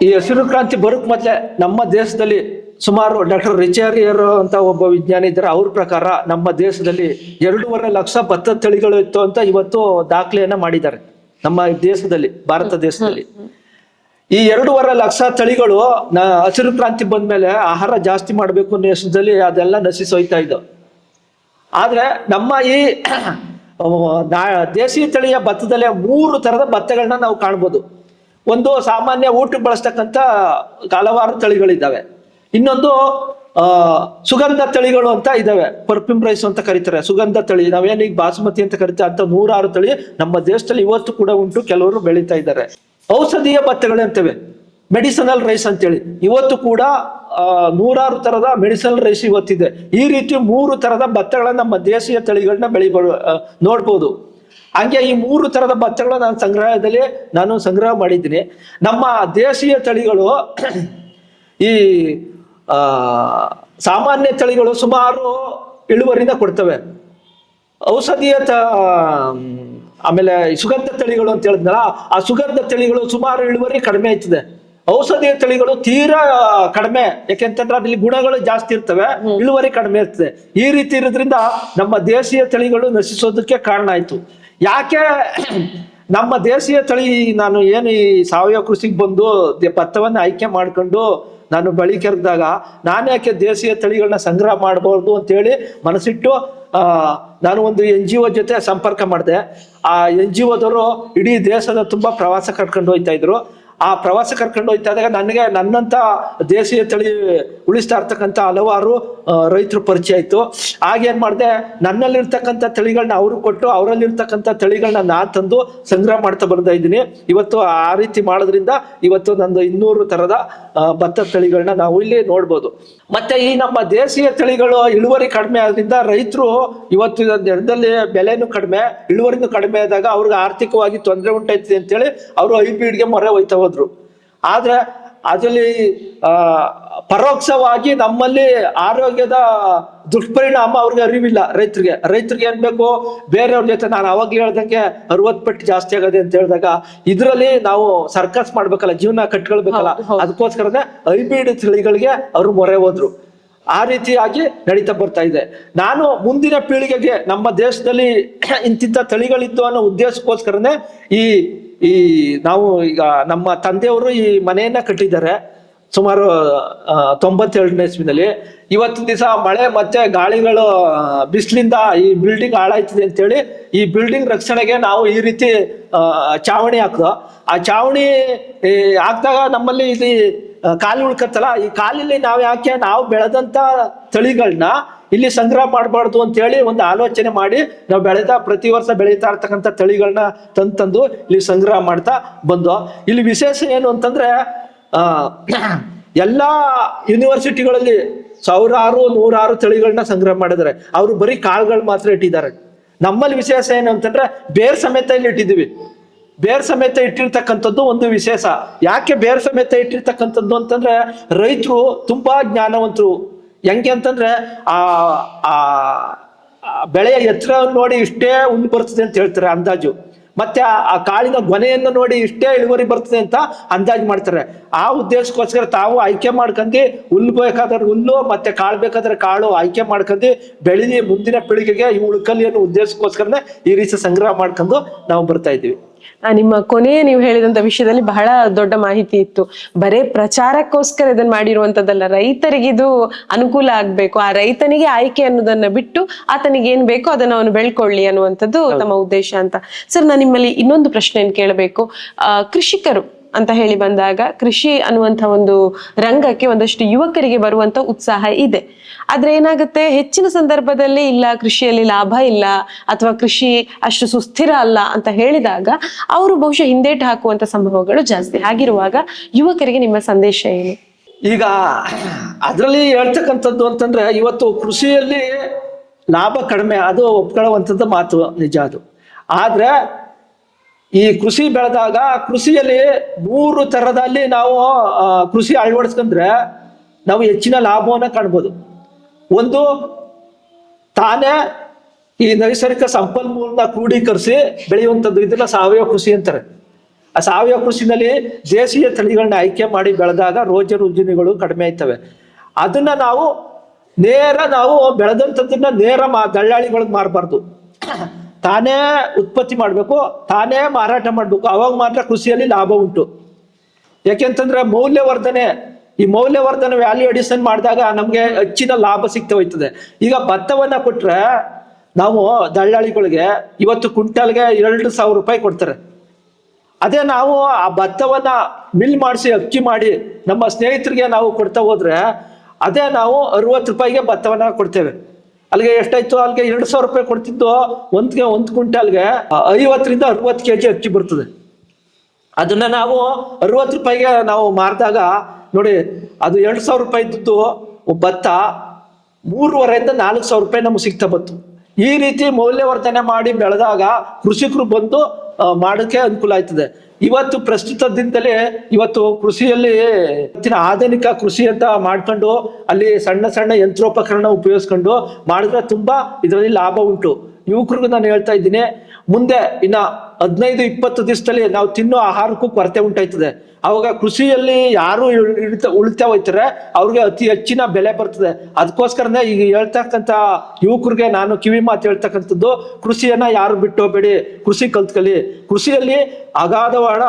ಈ ಹಸಿರು ಕ್ರಾಂತಿ ಬರೋಕ್ ಮತ್ತೆ ನಮ್ಮ ದೇಶದಲ್ಲಿ ಸುಮಾರು ಡಾಕ್ಟರ್ ರಿಚಾರಿಯರ್ ಅಂತ ಒಬ್ಬ ವಿಜ್ಞಾನಿ ಇದ್ದಾರೆ. ಅವ್ರ ಪ್ರಕಾರ ನಮ್ಮ ದೇಶದಲ್ಲಿ ಎರಡೂವರೆ ಲಕ್ಷ ಭತ್ತದ ತಳಿಗಳು ಇತ್ತು ಅಂತ ಇವತ್ತು ದಾಖಲೆಯನ್ನ ಮಾಡಿದ್ದಾರೆ. ನಮ್ಮ ದೇಶದಲ್ಲಿ ಭಾರತ ದೇಶದಲ್ಲಿ. ಈ ಎರಡೂವರೆ ಲಕ್ಷ ತಳಿಗಳು ನ ಹಸಿರು ಕ್ರಾಂತಿ ಬಂದ್ಮೇಲೆ ಆಹಾರ ಜಾಸ್ತಿ ಮಾಡಬೇಕು ಅನ್ನೋ ದೇಶದಲ್ಲಿ ಅದೆಲ್ಲ ನಶಿಸಿ ಹೋಯ್ತಾ ಇದ್ದವು. ಆದ್ರೆ ನಮ್ಮ ಈ ದೇಶಿ ದೇಶೀಯ ತಳಿಯ ಭತ್ತದಲ್ಲೇ ಮೂರು ತರದ ಭತ್ತಗಳನ್ನ ನಾವು ಕಾಣ್ಬೋದು. ಒಂದು ಸಾಮಾನ್ಯ ಊಟಕ್ಕೆ ಬಳಸ್ತಕ್ಕಂಥ ಹಲವಾರು ತಳಿಗಳಿದ್ದಾವೆ. ಇನ್ನೊಂದು ಸುಗಂಧ ತಳಿಗಳು ಅಂತ ಇದಾವೆ. ಪರ್ಫ್ಯೂಮ್ ರೈಸ್ ಅಂತ ಕರೀತಾರೆ. ಸುಗಂಧ ತಳಿ. ನಾವೇನು ಈಗ ಬಾಸುಮತಿ ಅಂತ ಕರಿತೀವಿ, ಅಂತ ನೂರಾರು ತಳಿ ನಮ್ಮ ದೇಶದಲ್ಲಿ ಇವತ್ತು ಕೂಡ ಉಂಟು, ಕೆಲವರು ಬೆಳೀತಾ ಇದ್ದಾರೆ. ಔಷಧೀಯ ಭತ್ತಗಳು ಅಂತವೆ. ಮೆಡಿಸನಲ್ ರೈಸ್ ಅಂತೇಳಿ. ಇವತ್ತು ಕೂಡ ನೂರಾರು ತರದ ಮೆಡಿಸನಲ್ ರೈಸ್ ಇವತ್ತಿದೆ. ಈ ರೀತಿ ಮೂರು ತರದ ಭತ್ತಗಳನ್ನ ನಮ್ಮ ದೇಶೀಯ ತಳಿಗಳನ್ನ ಬೆಳಿಬೋದು ನೋಡ್ಬೋದು. ಹಂಗೆ ಈ ಮೂರು ತರದ ಭತ್ತಗಳು ನಾನು ಸಂಗ್ರಹದಲ್ಲಿ, ನಾನು ಸಂಗ್ರಹ ಮಾಡಿದ್ದೀನಿ. ನಮ್ಮ ದೇಶೀಯ ತಳಿಗಳು, ಈ ಸಾಮಾನ್ಯ ತಳಿಗಳು ಸುಮಾರು ಇಳುವರಿನ ಕೊಡ್ತವೆ. ಔಷಧೀಯ ತ ಆಮೇಲೆ ಸುಗಂಧ ತಳಿಗಳು ಅಂತ ಹೇಳಿದ್ನಲ್ಲ ಆ ಸುಗಂಧ ತಳಿಗಳು ಸುಮಾರು ಇಳುವರಿ ಕಡಿಮೆ ಆಯ್ತದೆ. ಔಷಧೀಯ ತಳಿಗಳು ತೀರಾ ಕಡಿಮೆ ಯಾಕೆಂತಂದ್ರೆ ಅದ್ರಲ್ಲಿ ಗುಣಗಳು ಜಾಸ್ತಿ ಇರ್ತವೆ ಇಳುವರಿ ಕಡಿಮೆ ಇರ್ತದೆ. ಈ ರೀತಿ ಇರೋದ್ರಿಂದ ನಮ್ಮ ದೇಶೀಯ ತಳಿಗಳು ನಶಿಸೋದಕ್ಕೆ ಕಾರಣ ಆಯ್ತು. ಯಾಕೆ *clears throat* ನಮ್ಮ ದೇಶೀಯ ತಳಿ ನಾನು ಏನು ಈ ಸಾವಯವ ಕೃಷಿಗೆ ಬಂದು ಭತ್ತವನ್ನು ಆಯ್ಕೆ ಮಾಡ್ಕೊಂಡು ನಾನು ಬಳಿ ಕೆರೆದಾಗ ನಾನು ಯಾಕೆ ದೇಶೀಯ ತಳಿಗಳನ್ನ ಸಂಗ್ರಹ ಮಾಡಬಾರ್ದು ಅಂತೇಳಿ ಮನಸ್ಸಿಟ್ಟು ನಾನು ಒಂದು ಎನ್ ಜಿ ಒ ಜೊತೆ ಸಂಪರ್ಕ ಮಾಡಿದೆ. ಆ ಎನ್ ಜಿ ಒದವರು ಇಡೀ ದೇಶದ ತುಂಬಾ ಪ್ರವಾಸ ಕರ್ಕೊಂಡು ಹೋಗ್ತಾ ಇದ್ರು. ಆ ಪ್ರವಾಸ ಕರ್ಕೊಂಡು ಹೋಗ್ತಾ ಇದ್ದಾಗ ನನಗೆ ನನ್ನಂತ ದೇಶೀಯ ತಳಿ ಉಳಿಸ್ತಾ ಇರ್ತಕ್ಕಂಥ ಹಲವಾರು ರೈತರು ಪರಿಚಯ ಆಯ್ತು. ಆಗೇನು ಮಾಡಿದೆ, ನನ್ನಲ್ಲಿರ್ತಕ್ಕಂಥ ತಳಿಗಳನ್ನ ಅವರು ಕೊಟ್ಟು ಅವರಲ್ಲಿರ್ತಕ್ಕಂಥ ತಳಿಗಳನ್ನ ನಾ ತಂದು ಸಂಗ್ರಹ ಮಾಡ್ತಾ ಬರ್ತಾ ಇದ್ದೀನಿ. ಇವತ್ತು ಆ ರೀತಿ ಮಾಡೋದ್ರಿಂದ ಇವತ್ತು ನಂದು ಇನ್ನೂರು ತರದ ಆ, ಭತ್ತದ ತಳಿಗಳನ್ನ ನಾವು ಇಲ್ಲಿ ನೋಡ್ಬೋದು. ಮತ್ತೆ ಈ ನಮ್ಮ ದೇಶೀಯ ತಳಿಗಳು ಇಳುವರಿ ಕಡಿಮೆ ಆದ್ರಿಂದ ರೈತರು ಇವತ್ತು ನೆಲದಲ್ಲಿ ಬೆಲೆನೂ ಕಡಿಮೆ ಇಳುವರಿನೂ ಕಡಿಮೆ ಆದಾಗ ಅವ್ರಿಗೆ ಆರ್ಥಿಕವಾಗಿ ತೊಂದರೆ ಉಂಟೈತಿ ಅಂತೇಳಿ ಅವರು ಹೈಬ್ರಿಡ್ಗೆ ಮೊರೆ ಹೋಯ್ತಾ ಹೋದ್ರು. ಆದ್ರೆ ಅದರಲ್ಲಿ ಪರೋಕ್ಷವಾಗಿ ನಮ್ಮಲ್ಲಿ ಆರೋಗ್ಯದ ದುಷ್ಪರಿಣಾಮ ಅವ್ರಿಗೆ ಅರಿವಿಲ್ಲ ರೈತರಿಗೆ. ರೈತರಿಗೆ ಏನ್ ಬೇಕು? ಬೇರೆಯವ್ರ ಜೊತೆ ನಾನು ಅವಾಗ ಹೇಳ್ದಂಗೆ ಅರವತ್ ಪಟ್ಟು ಜಾಸ್ತಿ ಆಗದೆ ಅಂತ ಹೇಳಿದಾಗ ಇದರಲ್ಲಿ ನಾವು ಸರ್ಕಸ್ ಮಾಡ್ಬೇಕಲ್ಲ ಜೀವನ ಕಟ್ಕೊಳ್ಬೇಕಲ್ಲ. ಅದಕ್ಕೋಸ್ಕರನೇ ಐಬಿಡಿ ತಳಿಗಳಿಗೆ ಅವರು ಮೊರೆ ಹೋದ್ರು. ಆ ರೀತಿಯಾಗಿ ನಡೀತಾ ಬರ್ತಾ ಇದೆ. ನಾನು ಮುಂದಿನ ಪೀಳಿಗೆಗೆ ನಮ್ಮ ದೇಶದಲ್ಲಿ *clears throat* ಇಂತಿಂತ ತಳಿಗಳಿತ್ತು ಅನ್ನೋ ಉದ್ದೇಶಕ್ಕೋಸ್ಕರನೇ ಈ ಈ ನಾವು ಈಗ ನಮ್ಮ ತಂದೆಯವರು ಈ ಮನೆಯನ್ನ ಕಟ್ಟಿದ್ದಾರೆ. ಸುಮಾರು ತೊಂಬತ್ತೆರಡನೇ ಇಸ್ವಿನಲ್ಲಿ. ಇವತ್ತಿನ ದಿವಸ ಮಳೆ ಮತ್ತೆ ಗಾಳಿಗಳು ಬಿಸಿಲಿಂದ ಈ ಬಿಲ್ಡಿಂಗ್ ಹಾಳಾಯ್ತದೆ ಅಂತೇಳಿ ಈ ಬಿಲ್ಡಿಂಗ್ ರಕ್ಷಣೆಗೆ ನಾವು ಈ ರೀತಿ ಚಾವಣಿ ಹಾಕ್ದು. ಆ ಚಾವಣಿ ಹಾಕಿದಾಗ ನಮ್ಮಲ್ಲಿ ಆ, ಕಾಲು ಉಳ್ಕತ್ತಲ್ಲ? ಈ ಕಾಲಲ್ಲಿ ನಾವು ಯಾಕೆ ನಾವು ಬೆಳೆದಂತ ತಳಿಗಳನ್ನ ಇಲ್ಲಿ ಸಂಗ್ರಹ ಮಾಡಬಾರ್ದು ಅಂತ ಹೇಳಿ ಒಂದು ಆಲೋಚನೆ ಮಾಡಿ ನಾವು ಬೆಳೆದ ಪ್ರತಿ ವರ್ಷ ಬೆಳೀತಾ ಇರ್ತಕ್ಕಂಥ ತಳಿಗಳನ್ನ ತಂದು ತಂದು ಇಲ್ಲಿ ಸಂಗ್ರಹ ಮಾಡ್ತಾ ಬಂದು ಇಲ್ಲಿ ವಿಶೇಷ ಏನು ಅಂತಂದ್ರೆ, ಆ, ಎಲ್ಲಾ ಯೂನಿವರ್ಸಿಟಿಗಳಲ್ಲಿ ಸಾವಿರಾರು, ನೂರಾರು ತಳಿಗಳನ್ನ ಸಂಗ್ರಹ ಮಾಡಿದ್ದಾರೆ. ಅವರು ಬರೀ ಕಾಳುಗಳು ಮಾತ್ರ ಇಟ್ಟಿದ್ದಾರೆ. ನಮ್ಮಲ್ಲಿ ವಿಶೇಷ ಏನು ಅಂತಂದ್ರೆ ಬೇರ್ ಸಮೇತ ಇಲ್ಲಿ ಇಟ್ಟಿದ್ದೀವಿ. ಬೇರ್ ಸಮೇತ ಇಟ್ಟಿರ್ತಕ್ಕಂಥದ್ದು ಒಂದು ವಿಶೇಷ. ಯಾಕೆ ಬೇರ್ ಸಮೇತ ಇಟ್ಟಿರ್ತಕ್ಕಂಥದ್ದು ಅಂತಂದ್ರೆ ರೈತರು ತುಂಬಾ ಜ್ಞಾನವಂತರು. ಹೆಂಗೆ ಅಂತಂದ್ರೆ ಆ ಆ ಬೆಳೆಯ ಎತ್ತರವನ್ನು ನೋಡಿ ಇಷ್ಟೇ ಉಂಡು ಬರ್ತದೆ ಅಂತ ಹೇಳ್ತಾರೆ ಅಂದಾಜು. ಮತ್ತೆ ಆ- ಕಾಳಿನ ಗೊನೆಯನ್ನು ನೋಡಿ ಇಷ್ಟೇ ಇಳುವರಿ ಬರ್ತದೆ ಅಂತ ಅಂದಾಜು ಮಾಡ್ತಾರೆ. ಆ ಉದ್ದೇಶಕ್ಕೋಸ್ಕರ ತಾವು ಆಯ್ಕೆ ಮಾಡ್ಕೊಂಡು ಹುಲ್ಲು ಬೇಕಾದ್ರೆ ಹುಲ್ಲು, ಮತ್ತೆ ಕಾಳು ಬೇಕಾದ್ರೆ ಕಾಳು ಆಯ್ಕೆ ಮಾಡ್ಕೊಂಡು ಬೆಳೆದಿ ಮುಂದಿನ ಪೀಳಿಗೆಗೆ ಈ ಉಳ್ಕಲ್ಲಿ ಅನ್ನೋ ಉದ್ದೇಶಕ್ಕೋಸ್ಕರನೇ ಈ ರೀತಿ ಸಂಗ್ರಹ ಮಾಡ್ಕೊಂಡು ನಾವು ಬರ್ತಾ ಇದ್ದೀವಿ. ನಿಮ್ಮ ಕೊನೆಯ ನೀವು ಹೇಳಿದಂತ ವಿಷಯದಲ್ಲಿ ಬಹಳ ದೊಡ್ಡ ಮಾಹಿತಿ ಇತ್ತು. ಬರೇ ಪ್ರಚಾರಕ್ಕೋಸ್ಕರ ಇದನ್ನ ಮಾಡಿರುವಂತದ್ದಲ್ಲ ರೈತರಿಗೆ ಇದು ಅನುಕೂಲ ಆಗ್ಬೇಕು. ಆ ರೈತನಿಗೆ ಆಯ್ಕೆ ಅನ್ನೋದನ್ನ ಬಿಟ್ಟು ಆತನಿಗೆ ಏನ್ ಬೇಕೋ ಅದನ್ನ ಅವನು ಬೆಳ್ಕೊಳ್ಳಿ ಅನ್ನುವಂಥದ್ದು ತಮ್ಮ ಉದ್ದೇಶ ಅಂತ. ಸರ್ ನಾನು ನಿಮ್ಮಲ್ಲಿ ಇನ್ನೊಂದು ಪ್ರಶ್ನೆಯನ್ನು ಕೇಳಬೇಕು. ಆ, ಕೃಷಿಕರು ಅಂತ ಹೇಳಿ ಬಂದಾಗ ಕೃಷಿ ಅನ್ನುವಂಥ ಒಂದು ರಂಗಕ್ಕೆ ಒಂದಷ್ಟು ಯುವಕರಿಗೆ ಬರುವಂತ ಉತ್ಸಾಹ ಇದೆ. ಆದ್ರೆ ಏನಾಗುತ್ತೆ? ಹೆಚ್ಚಿನ ಸಂದರ್ಭದಲ್ಲಿ ಇಲ್ಲ, ಕೃಷಿಯಲ್ಲಿ ಲಾಭ ಇಲ್ಲ ಅಥವಾ ಕೃಷಿ ಅಷ್ಟು ಸುಸ್ಥಿರ ಅಲ್ಲ ಅಂತ ಹೇಳಿದಾಗ ಅವರು ಬಹುಶಃ ಹಿಂದೇಟು ಹಾಕುವಂತ ಸಂಭವಗಳು ಜಾಸ್ತಿ ಆಗಿರುವಾಗ ಯುವಕರಿಗೆ ನಿಮ್ಮ ಸಂದೇಶ ಏನು? ಈಗ ಅದರಲ್ಲಿ ಹೇಳ್ತಕ್ಕಂಥದ್ದು ಅಂತಂದ್ರೆ ಇವತ್ತು ಕೃಷಿಯಲ್ಲಿ ಲಾಭ ಕಡಿಮೆ, ಅದು ಒಪ್ಕೊಳ್ಳುವಂಥದ್ದು ಮಾತು ನಿಜ ಅದು. ಆದ್ರೆ ಈ ಕೃಷಿ ಬೆಳೆದಾಗ ಕೃಷಿಯಲ್ಲಿ ಮೂರು ತರದಲ್ಲಿ ನಾವು ಕೃಷಿ ಅಳವಡಿಸ್ಕೊಂಡ್ರೆ ನಾವು ಹೆಚ್ಚಿನ ಲಾಭವನ್ನು ಕಾಣ್ಬೋದು. ಒಂದು, ತಾನೇ ಈ ನೈಸರ್ಗಿಕ ಸಂಪನ್ಮೂಲನ ಕ್ರೋಢೀಕರಿಸಿ ಬೆಳೆಯುವಂಥದ್ದು ಇದನ್ನ ಸಾವಯವ ಕೃಷಿ ಅಂತಾರೆ. ಆ ಸಾವಯವ ಕೃಷಿನಲ್ಲಿ ದೇಶೀಯ ತಳಿಗಳನ್ನ ಆಯ್ಕೆ ಮಾಡಿ ಬೆಳೆದಾಗ ರೋಜ ರುಜಿನಿಗಳು ಕಡಿಮೆ ಆಯ್ತವೆ. ಅದನ್ನ ನಾವು ನೇರ ನಾವು ಬೆಳೆದಂಥದ್ದನ್ನ ನೇರ ಮಾ ದಳ್ಳಾಳಿಗಳಿಗೆ ಮಾರಬಾರ್ದು. ತಾನೇ ಉತ್ಪತ್ತಿ ಮಾಡಬೇಕು, ತಾನೇ ಮಾರಾಟ ಮಾಡಬೇಕು. ಅವಾಗ ಮಾತ್ರ ಕೃಷಿಯಲ್ಲಿ ಲಾಭ ಉಂಟು. ಯಾಕೆಂತಂದ್ರೆ ಮೌಲ್ಯವರ್ಧನೆ, ಈ ಮೌಲ್ಯವರ್ಧನೆ ವ್ಯಾಲ್ಯೂ ಅಡಿಷನ್ ಮಾಡಿದಾಗ ನಮಗೆ ಹೆಚ್ಚಿನ ಲಾಭ ಸಿಗ್ತಾ ಹೋಯ್ತದೆ. ಈಗ ಭತ್ತವನ್ನ ಕೊಟ್ರೆ ನಾವು ದಳ್ಳಾಳಿಗಳಿಗೆ ಇವತ್ತು ಕ್ವಿಂಟಲ್ಗೆ ಎರಡು ಸಾವಿರ ರೂಪಾಯಿ ಕೊಡ್ತಾರೆ. ಅದೇ ನಾವು ಆ ಭತ್ತವನ್ನ ಮಿಲ್ ಮಾಡಿಸಿ ಅಕ್ಕಿ ಮಾಡಿ ನಮ್ಮ ಸ್ನೇಹಿತರಿಗೆ ನಾವು ಕೊಡ್ತಾ ಹೋದ್ರೆ, ಅದೇ ನಾವು ಅರವತ್ತು ರೂಪಾಯಿಗೆ ಭತ್ತವನ್ನ ಕೊಡ್ತೇವೆ. ಅಲ್ಲಿಗೆ ಎಷ್ಟಾಯ್ತು? ಅಲ್ಲಿಗೆ ಎರಡು ಸಾವಿರ ರೂಪಾಯಿ ಕೊಡ್ತಿದ್ದು ಒಂದ್ಗೆ ಒಂದು ಅಲ್ಲಿಗೆ ಐವತ್ತರಿಂದ ಅರವತ್ತು ಕೆ ಜಿ ಅಕ್ಕಿ ಬರ್ತದೆ. ಅದನ್ನ ನಾವು ಅರವತ್ತು ರೂಪಾಯಿಗೆ ನಾವು ಮಾರಿದಾಗ, ನೋಡಿ, ಅದು ಎರಡು ಸಾವಿರ ರೂಪಾಯಿ ಇದ್ದದ್ದು ಭತ್ತ ಮೂರುವರೆಯಿಂದ ನಾಲ್ಕು ಸಾವಿರ ರೂಪಾಯಿ ನಮ್ಗೆ ಸಿಗ್ತಾ ಬಂತು. ಈ ರೀತಿ ಮೌಲ್ಯವರ್ಧನೆ ಮಾಡಿ ಬೆಳೆದಾಗ ಕೃಷಿಕರು ಬಂದು ಮಾಡೋಕ್ಕೆ ಅನುಕೂಲ ಆಯ್ತದೆ. ಇವತ್ತು ಪ್ರಸ್ತುತದಿಂದಲೇ ಇವತ್ತು ಕೃಷಿಯಲ್ಲಿ ಇವತ್ತಿನ ಆಧುನಿಕ ಕೃಷಿ ಅಂತ ಮಾಡ್ಕೊಂಡು ಅಲ್ಲಿ ಸಣ್ಣ ಸಣ್ಣ ಯಂತ್ರೋಪಕರಣ ಉಪಯೋಗಿಸ್ಕೊಂಡು ಮಾಡಿದ್ರೆ ತುಂಬಾ ಇದರಲ್ಲಿ ಲಾಭ ಉಂಟು. ಯುವಕರಿಗೂ ನಾನು ಹೇಳ್ತಾ ಇದ್ದೀನಿ ಮುಂದೆ ಇನ್ನ ಹದಿನೈದು, ಇಪ್ಪತ್ತು ದಿವಸದಲ್ಲಿ ನಾವು ತಿನ್ನೋ ಆಹಾರಕ್ಕೂ ಕೊರತೆ ಉಂಟಾಯ್ತದೆ. ಅವಾಗ ಕೃಷಿಯಲ್ಲಿ ಯಾರು ಇಳಿತ ಉಳಿತಾ ಹೋಯ್ತಾರೆ ಅವ್ರಿಗೆ ಅತಿ ಹೆಚ್ಚಿನ ಬೆಲೆ ಬರ್ತದೆ. ಅದಕ್ಕೋಸ್ಕರನೇ ಈಗ ಹೇಳ್ತಕ್ಕಂಥ ಯುವಕರಿಗೆ ನಾನು ಕಿವಿ ಮಾತು ಹೇಳ್ತಕ್ಕಂಥದ್ದು, ಕೃಷಿಯನ್ನ ಯಾರು ಬಿಟ್ಟು ಹೋಗ್ಬೇಡಿ, ಕೃಷಿ ಕಲ್ತ್ಕಲಿ ಕೃಷಿಯಲ್ಲಿ ಅಗಾಧವಾದ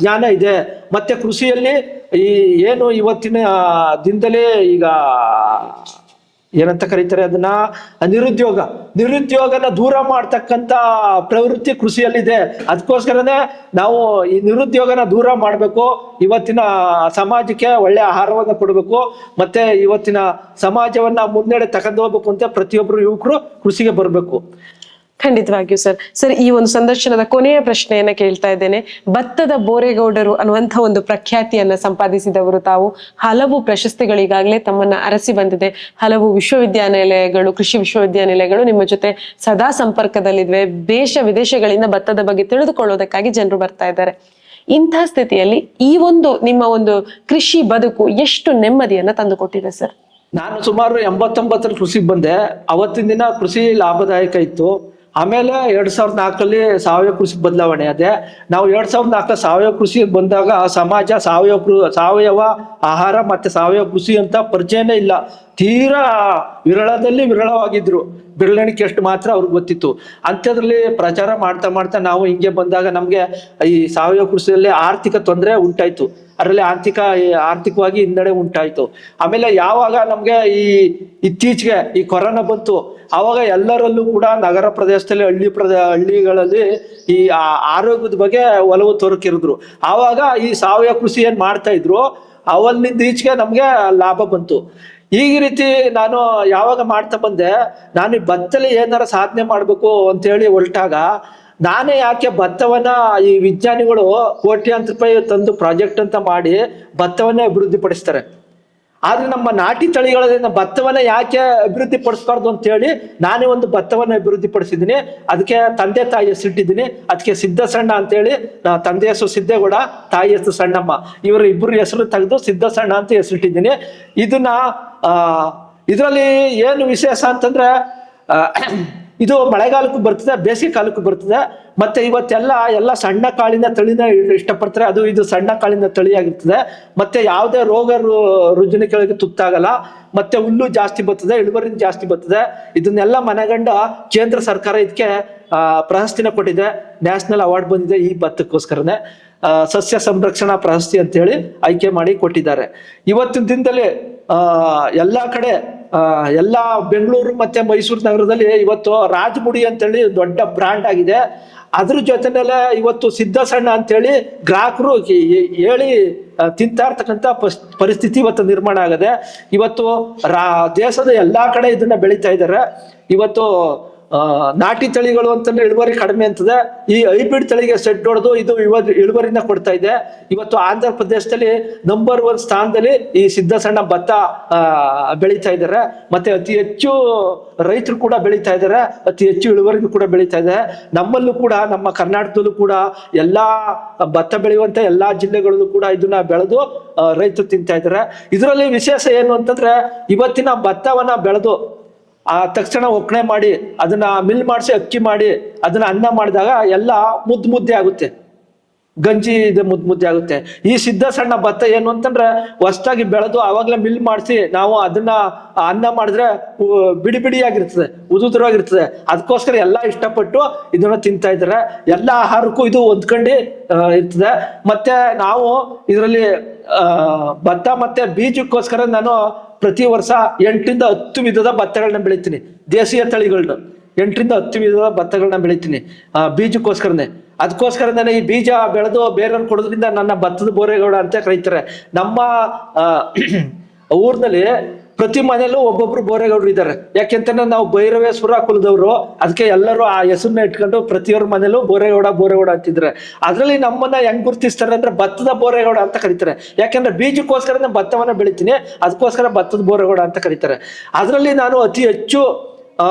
ಜ್ಞಾನ ಇದೆ. ಮತ್ತೆ ಕೃಷಿಯಲ್ಲಿ ಈ ಏನು ಇವತ್ತಿನ ದಿನದಲ್ಲಿ ಈಗ ಏನಂತ ಕರೀತಾರೆ? ಅದನ್ನ ನಿರುದ್ಯೋಗ. ನಿರುದ್ಯೋಗನ ದೂರ ಮಾಡ್ತಕ್ಕಂತ ಪ್ರವೃತ್ತಿ ಕೃಷಿಯಲ್ಲಿದೆ. ಅದಕ್ಕೋಸ್ಕರನೇ ನಾವು ಈ ನಿರುದ್ಯೋಗನ ದೂರ ಮಾಡಬೇಕು. ಇವತ್ತಿನ ಸಮಾಜಕ್ಕೆ ಒಳ್ಳೆ ಆಹಾರವನ್ನು ಕೊಡಬೇಕು. ಮತ್ತೆ ಇವತ್ತಿನ ಸಮಾಜವನ್ನ ಮುನ್ನಡೆ ತಗೊಂಡು ಹೋಗ್ಬೇಕು ಅಂತ ಪ್ರತಿಯೊಬ್ಬರು ಯುವಕರು ಕೃಷಿಗೆ ಬರಬೇಕು. ಖಂಡಿತವಾಗಿಯೂ ಸರ್. ಸರ್, ಈ ಒಂದು ಸಂದರ್ಶನದ ಕೊನೆಯ ಪ್ರಶ್ನೆಯನ್ನ ಕೇಳ್ತಾ ಇದ್ದೇನೆ. ಭತ್ತದ ಬೋರೇಗೌಡರು ಅನ್ನುವಂಥ ಒಂದು ಪ್ರಖ್ಯಾತಿಯನ್ನ ಸಂಪಾದಿಸಿದವರು ತಾವು. ಹಲವು ಪ್ರಶಸ್ತಿಗಳಿಗಾಗಲೇ ತಮ್ಮನ್ನ ಅರಸಿ ಬಂದಿದೆ. ಹಲವು ವಿಶ್ವವಿದ್ಯಾನಿಲಯಗಳು, ಕೃಷಿ ವಿಶ್ವವಿದ್ಯಾನಿಲಯಗಳು ನಿಮ್ಮ ಜೊತೆ ಸದಾ ಸಂಪರ್ಕದಲ್ಲಿದ್ವೆ. ದೇಶ ವಿದೇಶಗಳಿಂದ ಭತ್ತದ ಬಗ್ಗೆ ತಿಳಿದುಕೊಳ್ಳೋದಕ್ಕಾಗಿ ಜನರು ಬರ್ತಾ ಇದ್ದಾರೆ. ಇಂಥ ಸ್ಥಿತಿಯಲ್ಲಿ ಈ ಒಂದು ನಿಮ್ಮ ಒಂದು ಕೃಷಿ ಬದುಕು ಎಷ್ಟು ನೆಮ್ಮದಿಯನ್ನ ತಂದುಕೊಟ್ಟಿದೆ ಸರ್? ನಾನು ಸುಮಾರು ಎಂಬತ್ತೊಂಬತ್ತರ ಕೃಷಿಗೆ ಬಂದೆ. ಅವತ್ತಿನ ದಿನ ಕೃಷಿ ಲಾಭದಾಯಕ ಇತ್ತು. ಆಮೇಲೆ ಎರಡ್ ಸಾವಿರದ ನಾಲ್ಕಲ್ಲಿ ಸಾವಯವ ಕೃಷಿ ಬದಲಾವಣೆ ಅದೇ ನಾವು ಎರಡ್ ಸಾವಿರದ ನಾಲ್ಕು ಸಾವಯವ ಕೃಷಿ ಬಂದಾಗ ಸಮಾಜ ಸಾವಯವ ಸಾವಯವ ಆಹಾರ ಮತ್ತೆ ಸಾವಯವ ಕೃಷಿ ಅಂತ ಪರಿಚಯನೇ ಇಲ್ಲ. ತೀರಾ ವಿರಳದಲ್ಲಿ ವಿರಳವಾಗಿದ್ರು. ಎಷ್ಟು ಮಾತ್ರ ಅವ್ರಿಗೆ ಗೊತ್ತಿತ್ತು. ಅಂಥದ್ರಲ್ಲಿ ಪ್ರಚಾರ ಮಾಡ್ತಾ ಮಾಡ್ತಾ ನಾವು ಹಿಂಗೆ ಬಂದಾಗ ನಮಗೆ ಈ ಸಾವಯವ ಕೃಷಿಯಲ್ಲಿ ಆರ್ಥಿಕ ತೊಂದರೆ ಉಂಟಾಯ್ತು. ಅದರಲ್ಲಿ ಆರ್ಥಿಕ, ಆರ್ಥಿಕವಾಗಿ ಹಿನ್ನಡೆ ಉಂಟಾಯ್ತು. ಆಮೇಲೆ ಯಾವಾಗ ನಮಗೆ ಈ ಇತ್ತೀಚೆಗೆ ಈ ಕೊರೋನಾ ಬಂತು, ಆವಾಗ ಎಲ್ಲರಲ್ಲೂ ಕೂಡ ನಗರ ಪ್ರದೇಶದಲ್ಲಿ, ಹಳ್ಳಿ ಪ್ರದೇ, ಹಳ್ಳಿಗಳಲ್ಲಿ ಈ ಆರೋಗ್ಯದ ಬಗ್ಗೆ ಒಲವು ತೋರಕಿರಿದ್ರು. ಆವಾಗ ಈ ಸಾವಯವ ಕೃಷಿ ಏನು ಮಾಡ್ತಾ ಇದ್ರು, ಅವಲ್ಲಿಂದ ಈಚೆಗೆ ನಮಗೆ ಲಾಭ ಬಂತು. ಈ ರೀತಿ ನಾನು ಯಾವಾಗ ಮಾಡ್ತಾ ಬಂದೆ, ನಾನು ಈ ಭತ್ತಲ್ಲಿ ಏನಾರ ಸಾಧನೆ ಮಾಡಬೇಕು ಅಂತೇಳಿ ಹೊರಟಾಗ, ನಾನೇ ಯಾಕೆ ಭತ್ತವನ್ನ ಈ ವಿಜ್ಞಾನಿಗಳು ಕೋಟ್ಯಾಂತರ ರೂಪಾಯಿ ತಂದು ಪ್ರಾಜೆಕ್ಟ್ ಅಂತ ಮಾಡಿ ಭತ್ತವನ್ನೇ ಅಭಿವೃದ್ಧಿ ಪಡಿಸ್ತಾರೆ ಆದ್ರೆ ನಮ್ಮ ನಾಟಿ ತಳಿಗಳಿಂದ ಭತ್ತವನ್ನ ಯಾಕೆ ಅಭಿವೃದ್ಧಿ ಪಡಿಸ್ಬಾರ್ದು ಅಂತ ಹೇಳಿ ನಾನೇ ಒಂದು ಭತ್ತವನ್ನ ಅಭಿವೃದ್ಧಿ ಪಡಿಸಿದ್ದೀನಿ ಅದಕ್ಕೆ ತಂದೆ ತಾಯಿ ಹೆಸರಿಟ್ಟಿದ್ದೀನಿ ಅದಕ್ಕೆ ಸಿದ್ಧ ಸಣ್ಣ ಅಂತೇಳಿ, ನಾ ತಂದೆ ಹೆಸರು ಸಿದ್ದೇಗೌಡ, ತಾಯಿ ಹೆಸರು ಸಣ್ಣಮ್ಮ. ಇವರ ಇಬ್ಬರು ಹೆಸರು ತೆಗೆದು ಸಿದ್ಧ ಸಣ್ಣ ಅಂತ ಹೆಸರಿಟ್ಟಿದ್ದೀನಿ. ಇದನ್ನ ಇದರಲ್ಲಿ ಏನು ವಿಶೇಷ ಅಂತಂದ್ರೆ ಇದು ಮಳೆಗಾಲಕ್ಕೂ ಬರ್ತದೆ, ಬೇಸಿಗೆ ಕಾಲಕ್ಕೂ ಬರ್ತದೆ, ಮತ್ತೆ ಇವತ್ತೆಲ್ಲ, ಎಲ್ಲ ಸಣ್ಣ ಕಾಳಿನ ತಳಿನ ಇಷ್ಟಪಡ್ತಾರೆ. ಅದು ಇದು ಸಣ್ಣ ಕಾಳಿನ ತಳಿಯಾಗಿರ್ತದೆ. ಮತ್ತೆ ಯಾವುದೇ ರೋಗ ಕೆಳಗೆ ತುತ್ತಾಗಲ್ಲ. ಮತ್ತೆ ಹುಲ್ಲು ಜಾಸ್ತಿ ಬರ್ತದೆ ಇಳುವರಿ ಜಾಸ್ತಿ ಬರ್ತದೆ. ಇದನ್ನೆಲ್ಲ ಮನೆಗಂಡ ಕೇಂದ್ರ ಸರ್ಕಾರ ಇದಕ್ಕೆ ಪ್ರಶಸ್ತಿನ ಕೊಟ್ಟಿದೆ. ನ್ಯಾಷನಲ್ ಅವಾರ್ಡ್ ಬಂದಿದೆ ಈ ಭತ್ತಕ್ಕೋಸ್ಕರನೇ. ಸಸ್ಯ ಸಂರಕ್ಷಣಾ ಪ್ರಶಸ್ತಿ ಅಂತ ಹೇಳಿ ಆಯ್ಕೆ ಮಾಡಿ ಕೊಟ್ಟಿದ್ದಾರೆ. ಇವತ್ತಿನ ದಿನದಲ್ಲಿ ಎಲ್ಲಾ ಕಡೆ ಎಲ್ಲ ಬೆಂಗಳೂರು ಮತ್ತೆ ಮೈಸೂರು ನಗರದಲ್ಲಿ ಇವತ್ತು ರಾಜಮುಡಿ ಅಂತೇಳಿ ದೊಡ್ಡ ಬ್ರ್ಯಾಂಡ್ ಆಗಿದೆ. ಅದ್ರ ಜೊತೆನಲ್ಲೇ ಇವತ್ತು ಸಿದ್ಧ ಸಣ್ಣ ಅಂತೇಳಿ ಗ್ರಾಹಕರು ಹೇಳಿ ತಿಂತಾ ಇರ್ತಕ್ಕಂಥ ಪರಿಸ್ಥಿತಿ ಇವತ್ತು ನಿರ್ಮಾಣ ಆಗದೆ. ಇವತ್ತು ರಾ, ದೇಶದ ಎಲ್ಲಾ ಕಡೆ ಇದನ್ನ ಬೆಳೀತಾ ಇದ್ದಾರೆ. ಇವತ್ತು ನಾಟಿ ತಳಿಗಳು ಅಂತಂದ್ರೆ ಇಳುವರಿ ಕಡಿಮೆ ಅಂತದೆ. ಈ ಹೈಬ್ರಿಡ್ ತಳಿಗೆ ಸೆಟ್ ಹೊಡೆದು ಇದು ಇವತ್ತು ಇಳುವರಿನ ಕೊಡ್ತಾ ಇದೆ. ಇವತ್ತು ಆಂಧ್ರ ಪ್ರದೇಶದಲ್ಲಿ ನಂಬರ್ ಒನ್ ಸ್ಥಾನದಲ್ಲಿ ಈ ಸಿದ್ಧ ಸಣ್ಣ ಭತ್ತ ಬೆಳೀತಾ ಇದ್ದಾರೆ ಮತ್ತೆ ಅತಿ ಹೆಚ್ಚು ರೈತರು ಕೂಡ ಬೆಳೀತಾ ಇದ್ದಾರೆ ಅತಿ ಹೆಚ್ಚು ಇಳುವರಿ ಕೂಡ ಬೆಳೀತಾ ಇದೆ. ನಮ್ಮಲ್ಲೂ ಕೂಡ, ನಮ್ಮ ಕರ್ನಾಟಕದಲ್ಲೂ ಕೂಡ ಎಲ್ಲಾ ಭತ್ತ ಬೆಳೆಯುವಂತ ಎಲ್ಲಾ ಜಿಲ್ಲೆಗಳಲ್ಲೂ ಕೂಡ ಇದನ್ನ ಬೆಳೆದು ರೈತರು ತಿಂತಾ ಇದ್ದಾರೆ ಇದರಲ್ಲಿ ವಿಶೇಷ ಏನು ಅಂತಂದ್ರೆ ಇವತ್ತಿನ ಭತ್ತವನ್ನ ಬೆಳೆದು ಆ ತಕ್ಷಣ ಒಕ್ಕಣೆ ಮಾಡಿ, ಅದನ್ನ ಮಿಲ್ ಮಾಡಿಸಿ ಅಕ್ಕಿ ಮಾಡಿ, ಅದನ್ನ ಅನ್ನ ಮಾಡಿದಾಗ ಎಲ್ಲ ಮುದ್ದೆ ಮುದ್ದೆ ಆಗುತ್ತೆ. ಗಂಜಿ ಇದೆ ಮುದ್ ಮುದ್ದೆ ಆಗುತ್ತೆ. ಈ ಸಿದ್ಧ ಸಣ್ಣ ಭತ್ತ ಏನು ಅಂತಂದ್ರೆ ಹೊಸ್ದಾಗಿ ಬೆಳೆದು ಆವಾಗಲೇ ಮಿಲ್ ಮಾಡಿಸಿ ನಾವು ಅದನ್ನ ಅನ್ನ ಮಾಡಿದ್ರೆ ಬಿಡಿ ಬಿಡಿಯಾಗಿರ್ತದೆ ಉದುದ್ರವಾಗಿರ್ತದೆ ಅದಕ್ಕೋಸ್ಕರ ಎಲ್ಲ ಇಷ್ಟಪಟ್ಟು ಇದನ್ನ ತಿಂತಾ ಇದ್ದಾರೆ. ಎಲ್ಲ ಆಹಾರಕ್ಕೂ ಇದು ಹೊಂದ್ಕೊಂಡು ಇರ್ತದೆ. ಮತ್ತೆ ನಾವು ಇದರಲ್ಲಿ ಭತ್ತ ಮತ್ತೆ ಬೀಜಕ್ಕೋಸ್ಕರ ನಾನು ಪ್ರತಿ ವರ್ಷ ಎಂಟರಿಂದ ಹತ್ತು ವಿಧದ ಭತ್ತಗಳನ್ನ ಬೆಳಿತೀನಿ. ದೇಶೀಯ ತಳಿಗಳನ್ನ ಎಂಟರಿಂದ ಹತ್ತು ವಿಧದ ಭತ್ತಗಳನ್ನ ಬೆಳಿತೀನಿ. ಆ, ಬೀಜಕ್ಕೋಸ್ಕರನೇ ನಾನು ಈ ಬೀಜ ಬೆಳೆದು ಬೇರೆಯವ್ರು ಕೊಡೋದ್ರಿಂದ ನನ್ನ ಭತ್ತದ ಬೋರೆಗೌಡ ಅಂತ ಕರೀತಾರೆ. ನಮ್ಮ *clears throat* ಊರಿನಲ್ಲಿ ಪ್ರತಿ ಮನೆಯಲ್ಲೂ ಒಬ್ಬೊಬ್ರು ಬೋರೆಗೌಡರು ಇದ್ದಾರೆ. ಯಾಕೆಂತಂದ್ರೆ ನಾವು ಭೈರವೇಶ್ವರ ಕುಲದವರು. ಅದಕ್ಕೆ ಎಲ್ಲರೂ ಆ ಹೆಸರನ್ನ ಇಟ್ಕೊಂಡು ಪ್ರತಿಯೊಬ್ಬರ ಮನೇಲೂ ಬೋರೇಗೌಡ, ಬೋರೆಗೌಡ ಅಂತಿದ್ರೆ ಅದರಲ್ಲಿ ನಮ್ಮನ್ನ ಹೆಂಗ್ ಗುರುತಿಸ್ತಾರೆ ಅಂದ್ರೆ ಭತ್ತದ ಬೋರೆಗೌಡ ಅಂತ ಕರೀತಾರೆ. ಯಾಕೆಂದ್ರೆ ಬೀಜಕ್ಕೋಸ್ಕರ ನಾನು ಭತ್ತವನ್ನ ಬೆಳಿತೀನಿ, ಅದಕ್ಕೋಸ್ಕರ ಭತ್ತದ ಬೋರೆಗೌಡ ಅಂತ ಕರೀತಾರೆ. ಅದರಲ್ಲಿ ನಾನು ಅತಿ ಹೆಚ್ಚು ಆ,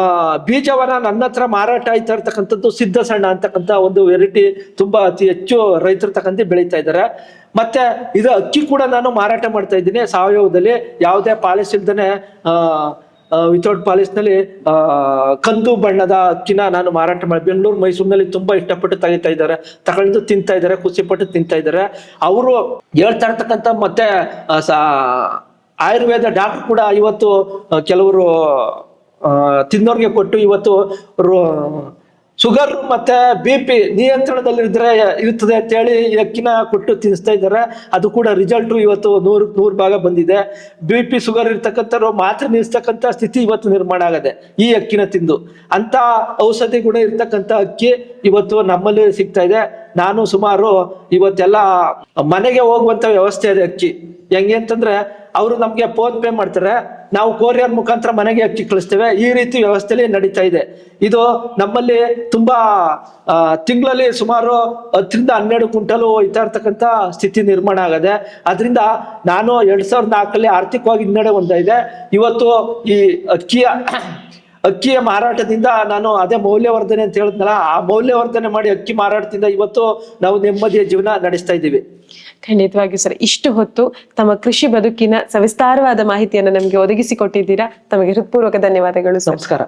ಬೀಜವನ್ನ ನನ್ನ ಹತ್ರ ಮಾರಾಟ ಆಯ್ತಾ ಇರ್ತಕ್ಕಂಥದ್ದು ಸಿದ್ಧ ಸಣ್ಣ ಅಂತಕ್ಕಂಥ ಒಂದು ವೆರೈಟಿ ತುಂಬಾ ಅತಿ ಹೆಚ್ಚು ರೈತರು ತಕ್ಕಂತೆ ಬೆಳೀತಾ ಇದ್ದಾರೆ. ಮತ್ತೆ ಇದು ಅಕ್ಕಿ ಕೂಡ ನಾನು ಮಾರಾಟ ಮಾಡ್ತಾ ಇದ್ದೀನಿ. ಸಾವಯವದಲ್ಲಿ ಯಾವುದೇ ಪಾಲಿಸ್ ಇಲ್ದೇನೆ, ಆ ವಿತೌಟ್ ಪಾಲಿಸ್ನಲ್ಲಿ ಕಂದು ಬಣ್ಣದ ಅಕ್ಕಿನ ನಾನು ಮಾರಾಟ ಮಾಡಿ ಬೆಂಗಳೂರು, ಮೈಸೂರಿನಲ್ಲಿ ತುಂಬಾ ಇಷ್ಟಪಟ್ಟು ತೆಗಿತಾ ಇದ್ದಾರೆ. ತಗೊಂಡು ತಿಂತಾ ಇದ್ದಾರೆ, ಖುಷಿಪಟ್ಟು ತಿಂತಾ ಇದ್ದಾರೆ. ಅವರು ಹೇಳ್ತಾ ಇರ್ತಕ್ಕಂಥ ಮತ್ತೆ ಆಯುರ್ವೇದ ಡಾಕ್ಟರ್ ಕೂಡ ಇವತ್ತು ಕೆಲವರು ತಿನ್ನೋರ್ಗೆ ಕೊಟ್ಟು ಇವತ್ತು ಶುಗರ್ ಮತ್ತೆ ಬಿ ಪಿ ನಿಯಂತ್ರಣದಲ್ಲಿದ್ರೆ ಇರ್ತದೆ ಅಂತೇಳಿ ಈ ಅಕ್ಕಿನ ಕೊಟ್ಟು ತಿನ್ನಿಸ್ತಾ ಇದ್ದಾರೆ. ಅದು ಕೂಡ ರಿಸಲ್ಟು ಇವತ್ತು ನೂರು ನೂರು ಭಾಗ ಬಂದಿದೆ. ಬಿ ಪಿ ಶುಗರ್ ಇರ್ತಕ್ಕಂಥವ್ರು ಮಾತ್ರ ನಿಲ್ಲಿಸ್ತಕ್ಕಂಥ ಸ್ಥಿತಿ ಇವತ್ತು ನಿರ್ಮಾಣ ಆಗದೆ ಈ ಅಕ್ಕಿನ ತಿಂದು. ಅಂತ ಔಷಧಿ ಗುಣ ಇರ್ತಕ್ಕಂಥ ಅಕ್ಕಿ ಇವತ್ತು ನಮ್ಮಲ್ಲಿ ಸಿಗ್ತಾ ಇದೆ. ನಾನು ಸುಮಾರು ಇವತ್ತೆಲ್ಲ ಮನೆಗೆ ಹೋಗುವಂತ ವ್ಯವಸ್ಥೆ ಇದೆ ಅಕ್ಕಿ. ಹೆಂಗೆ ಅಂತಂದ್ರೆ ಅವರು ನಮಗೆ ಫೋನ್ ಪೇ ಮಾಡ್ತಾರೆ. ನಾವು ಕೊರಿಯರ್ ಮುಖಾಂತರ ಮನೆಗೆ ಅಕ್ಕಿ ಕಳಿಸ್ತೇವೆ. ಈ ರೀತಿ ವ್ಯವಸ್ಥೆಯಲ್ಲಿ ನಡೀತಾ ಇದೆ. ಇದು ನಮ್ಮಲ್ಲಿ ತುಂಬಾ ತಿಂಗಳಲ್ಲಿ ಸುಮಾರು ಹತ್ತರಿಂದ ಹನ್ನೆರಡು ಕ್ವಿಂಟಲು ಹೋಯ್ತಾ ಇರ್ತಕ್ಕಂಥ ಸ್ಥಿತಿ ನಿರ್ಮಾಣ ಆಗದೆ, ಅದರಿಂದ ನಾನು ಎರಡ್ ಸಾವಿರದ ನಾಲ್ಕಲ್ಲಿ ಆರ್ಥಿಕವಾಗಿ ಹಿನ್ನಡೆ ಹೊಂದಿದೆ. ಇವತ್ತು ಈ ಅಕ್ಕಿಯ ಅಕ್ಕಿಯ ಮಾರಾಟದಿಂದ ನಾನು ಅದೇ ಮೌಲ್ಯವರ್ಧನೆ ಅಂತ ಹೇಳಿದ್ನಲ್ಲ ಆ ಮೌಲ್ಯವರ್ಧನೆ ಮಾಡಿ ಅಕ್ಕಿ ಮಾರಾಟದಿಂದ ಇವತ್ತು ನಾವು ನೆಮ್ಮದಿಯ ಜೀವನ ನಡೆಸ್ತಾ ಇದ್ದೀವಿ. ಖಂಡಿತವಾಗಿಯೂ ಸರ್ ಇಷ್ಟು ಹೊತ್ತು ತಮ್ಮ ಕೃಷಿ ಬದುಕಿನ ಸವಿಸ್ತಾರವಾದ ಮಾಹಿತಿಯನ್ನು ನಮಗೆ ಒದಗಿಸಿಕೊಟ್ಟಿದ್ದೀರಾ. ತಮಗೆ ಹೃತ್ಪೂರ್ವಕ ಧನ್ಯವಾದಗಳು ನಮಸ್ಕಾರ.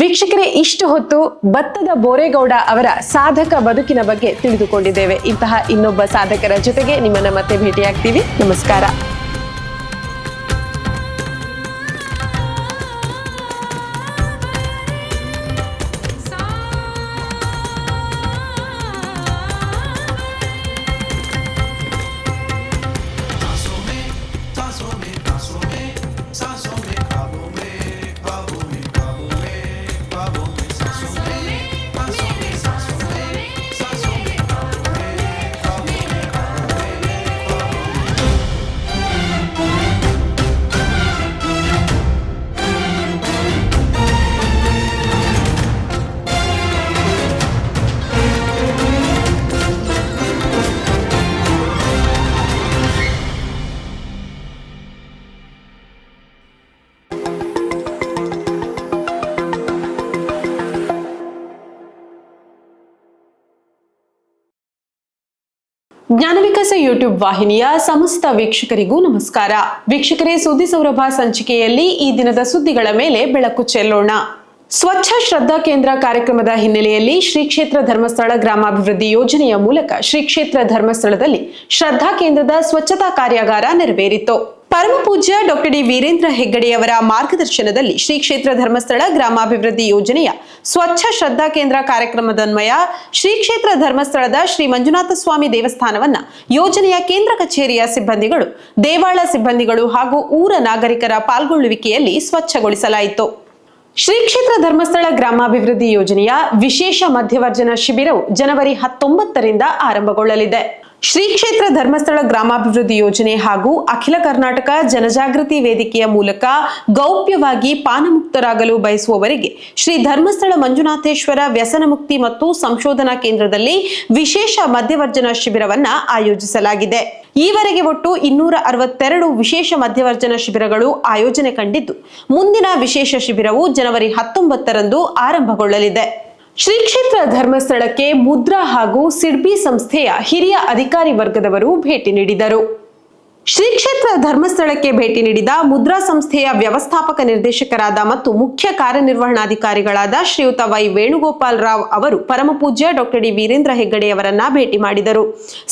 ವೀಕ್ಷಕರೇ ಇಷ್ಟು ಹೊತ್ತು ಭತ್ತದ ಬೋರೇಗೌಡ ಅವರ ಸಾಧಕ ಬದುಕಿನ ಬಗ್ಗೆ ತಿಳಿದುಕೊಂಡಿದ್ದೇವೆ. ಇಂತಹ ಇನ್ನೊಬ್ಬ ಸಾಧಕರ ಜೊತೆಗೆ ನಿಮ್ಮನ್ನ ಮತ್ತೆ ಭೇಟಿಯಾಗ್ತೀವಿ. ನಮಸ್ಕಾರ. ಜ್ಞಾನ ವಿಕಾಸ ಯೂಟ್ಯೂಬ್ ವಾಹಿನಿಯ ಸಮಸ್ತ ವೀಕ್ಷಕರಿಗೂ ನಮಸ್ಕಾರ. ವೀಕ್ಷಕರೇ, ಸುದ್ದಿ ಸೌರಭ ಸಂಚಿಕೆಯಲ್ಲಿ ಈ ದಿನದ ಸುದ್ದಿಗಳ ಮೇಲೆ ಬೆಳಕು ಚೆಲ್ಲೋಣ. ಸ್ವಚ್ಛ ಶ್ರದ್ಧಾ ಕೇಂದ್ರ ಕಾರ್ಯಕ್ರಮದ ಹಿನ್ನೆಲೆಯಲ್ಲಿ ಶ್ರೀ ಕ್ಷೇತ್ರ ಧರ್ಮಸ್ಥಳ ಗ್ರಾಮಾಭಿವೃದ್ಧಿ ಯೋಜನೆಯ ಮೂಲಕ ಶ್ರೀ ಕ್ಷೇತ್ರ ಧರ್ಮಸ್ಥಳದಲ್ಲಿ ಶ್ರದ್ಧಾ ಕೇಂದ್ರದ ಸ್ವಚ್ಛತಾ ಕಾರ್ಯಾಗಾರ ನೆರವೇರಿತು. ಪರಮ ಪೂಜ್ಯ ಡಾಕ್ಟರ್ ಡಿ ವೀರೇಂದ್ರ ಹೆಗ್ಗಡೆಯವರ ಮಾರ್ಗದರ್ಶನದಲ್ಲಿ ಶ್ರೀ ಕ್ಷೇತ್ರ ಧರ್ಮಸ್ಥಳ ಗ್ರಾಮಾಭಿವೃದ್ಧಿ ಯೋಜನೆಯ ಸ್ವಚ್ಛ ಶ್ರದ್ಧಾ ಕೇಂದ್ರ ಕಾರ್ಯಕ್ರಮದನ್ವಯ ಶ್ರೀ ಕ್ಷೇತ್ರ ಧರ್ಮಸ್ಥಳದ ಶ್ರೀ ಮಂಜುನಾಥ ಸ್ವಾಮಿ ದೇವಸ್ಥಾನವನ್ನ ಯೋಜನೆಯ ಕೇಂದ್ರ ಕಚೇರಿಯ ಸಿಬ್ಬಂದಿಗಳು, ದೇವಾಳ ಸಿಬ್ಬಂದಿಗಳು ಹಾಗೂ ಊರ ನಾಗರಿಕರ ಪಾಲ್ಗೊಳ್ಳುವಿಕೆಯಲ್ಲಿ ಸ್ವಚ್ಛಗೊಳಿಸಲಾಯಿತು. ಶ್ರೀ ಕ್ಷೇತ್ರ ಧರ್ಮಸ್ಥಳ ಗ್ರಾಮಾಭಿವೃದ್ಧಿ ಯೋಜನೆಯ ವಿಶೇಷ ಮಧ್ಯವರ್ಜನ ಶಿಬಿರವು ಜನವರಿ ಹತ್ತೊಂಬತ್ತರಿಂದ ಆರಂಭಗೊಳ್ಳಲಿದೆ. ಶ್ರೀ ಕ್ಷೇತ್ರ ಧರ್ಮಸ್ಥಳ ಗ್ರಾಮಾಭಿವೃದ್ಧಿ ಯೋಜನೆ ಹಾಗೂ ಅಖಿಲ ಕರ್ನಾಟಕ ಜನಜಾಗೃತಿ ವೇದಿಕೆಯ ಮೂಲಕ ಗೌಪ್ಯವಾಗಿ ಪಾನಮುಕ್ತರಾಗಲು ಬಯಸುವವರಿಗೆ ಶ್ರೀ ಧರ್ಮಸ್ಥಳ ಮಂಜುನಾಥೇಶ್ವರ ವ್ಯಸನ ಮುಕ್ತಿ ಮತ್ತು ಸಂಶೋಧನಾ ಕೇಂದ್ರದಲ್ಲಿ ವಿಶೇಷ ಮಧ್ಯವರ್ಜನ ಶಿಬಿರವನ್ನ ಆಯೋಜಿಸಲಾಗಿದೆ. ಈವರೆಗೆ ಒಟ್ಟು ಇನ್ನೂರ ಅರವತ್ತೆರಡು ವಿಶೇಷ ಮಧ್ಯವರ್ಜನ ಶಿಬಿರಗಳು ಆಯೋಜನೆ ಕಂಡಿದ್ದು, ಮುಂದಿನ ವಿಶೇಷ ಶಿಬಿರವು ಜನವರಿ ಹತ್ತೊಂಬತ್ತರಂದು ಆರಂಭಗೊಳ್ಳಲಿದೆ. ಶ್ರೀ ಕ್ಷೇತ್ರ ಧರ್ಮಸ್ಥಳಕ್ಕೆ ಮುದ್ರಾ ಹಾಗೂ ಸಿಡ್ಬಿ ಸಂಸ್ಥೆಯ ಹಿರಿಯ ಅಧಿಕಾರಿ ವರ್ಗದವರು ಭೇಟಿ ನೀಡಿದರು. ಶ್ರೀ ಕ್ಷೇತ್ರ ಧರ್ಮಸ್ಥಳಕ್ಕೆ ಭೇಟಿ ನೀಡಿದ ಮುದ್ರಾ ಸಂಸ್ಥೆಯ ವ್ಯವಸ್ಥಾಪಕ ನಿರ್ದೇಶಕರಾದ ಮತ್ತು ಮುಖ್ಯ ಕಾರ್ಯನಿರ್ವಹಣಾಧಿಕಾರಿಗಳಾದ ಶ್ರೀಯುತ ವೈ ವೇಣುಗೋಪಾಲ್ ರಾವ್ ಅವರು ಪರಮಪೂಜ್ಯ ಡಾಕ್ಟರ್ ಡಿ ವೀರೇಂದ್ರ ಹೆಗ್ಗಡೆಯವರನ್ನ ಭೇಟಿ ಮಾಡಿದರು.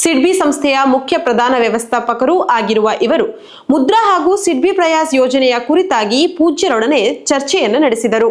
ಸಿಡ್ಬಿ ಸಂಸ್ಥೆಯ ಮುಖ್ಯ ಪ್ರಧಾನ ವ್ಯವಸ್ಥಾಪಕರು ಆಗಿರುವ ಇವರು ಮುದ್ರಾ ಹಾಗೂ ಸಿಡ್ಬಿ ಪ್ರಯಾಸ್ ಯೋಜನೆಯ ಕುರಿತಾಗಿ ಪೂಜ್ಯರೊಡನೆ ಚರ್ಚೆಯನ್ನು ನಡೆಸಿದರು.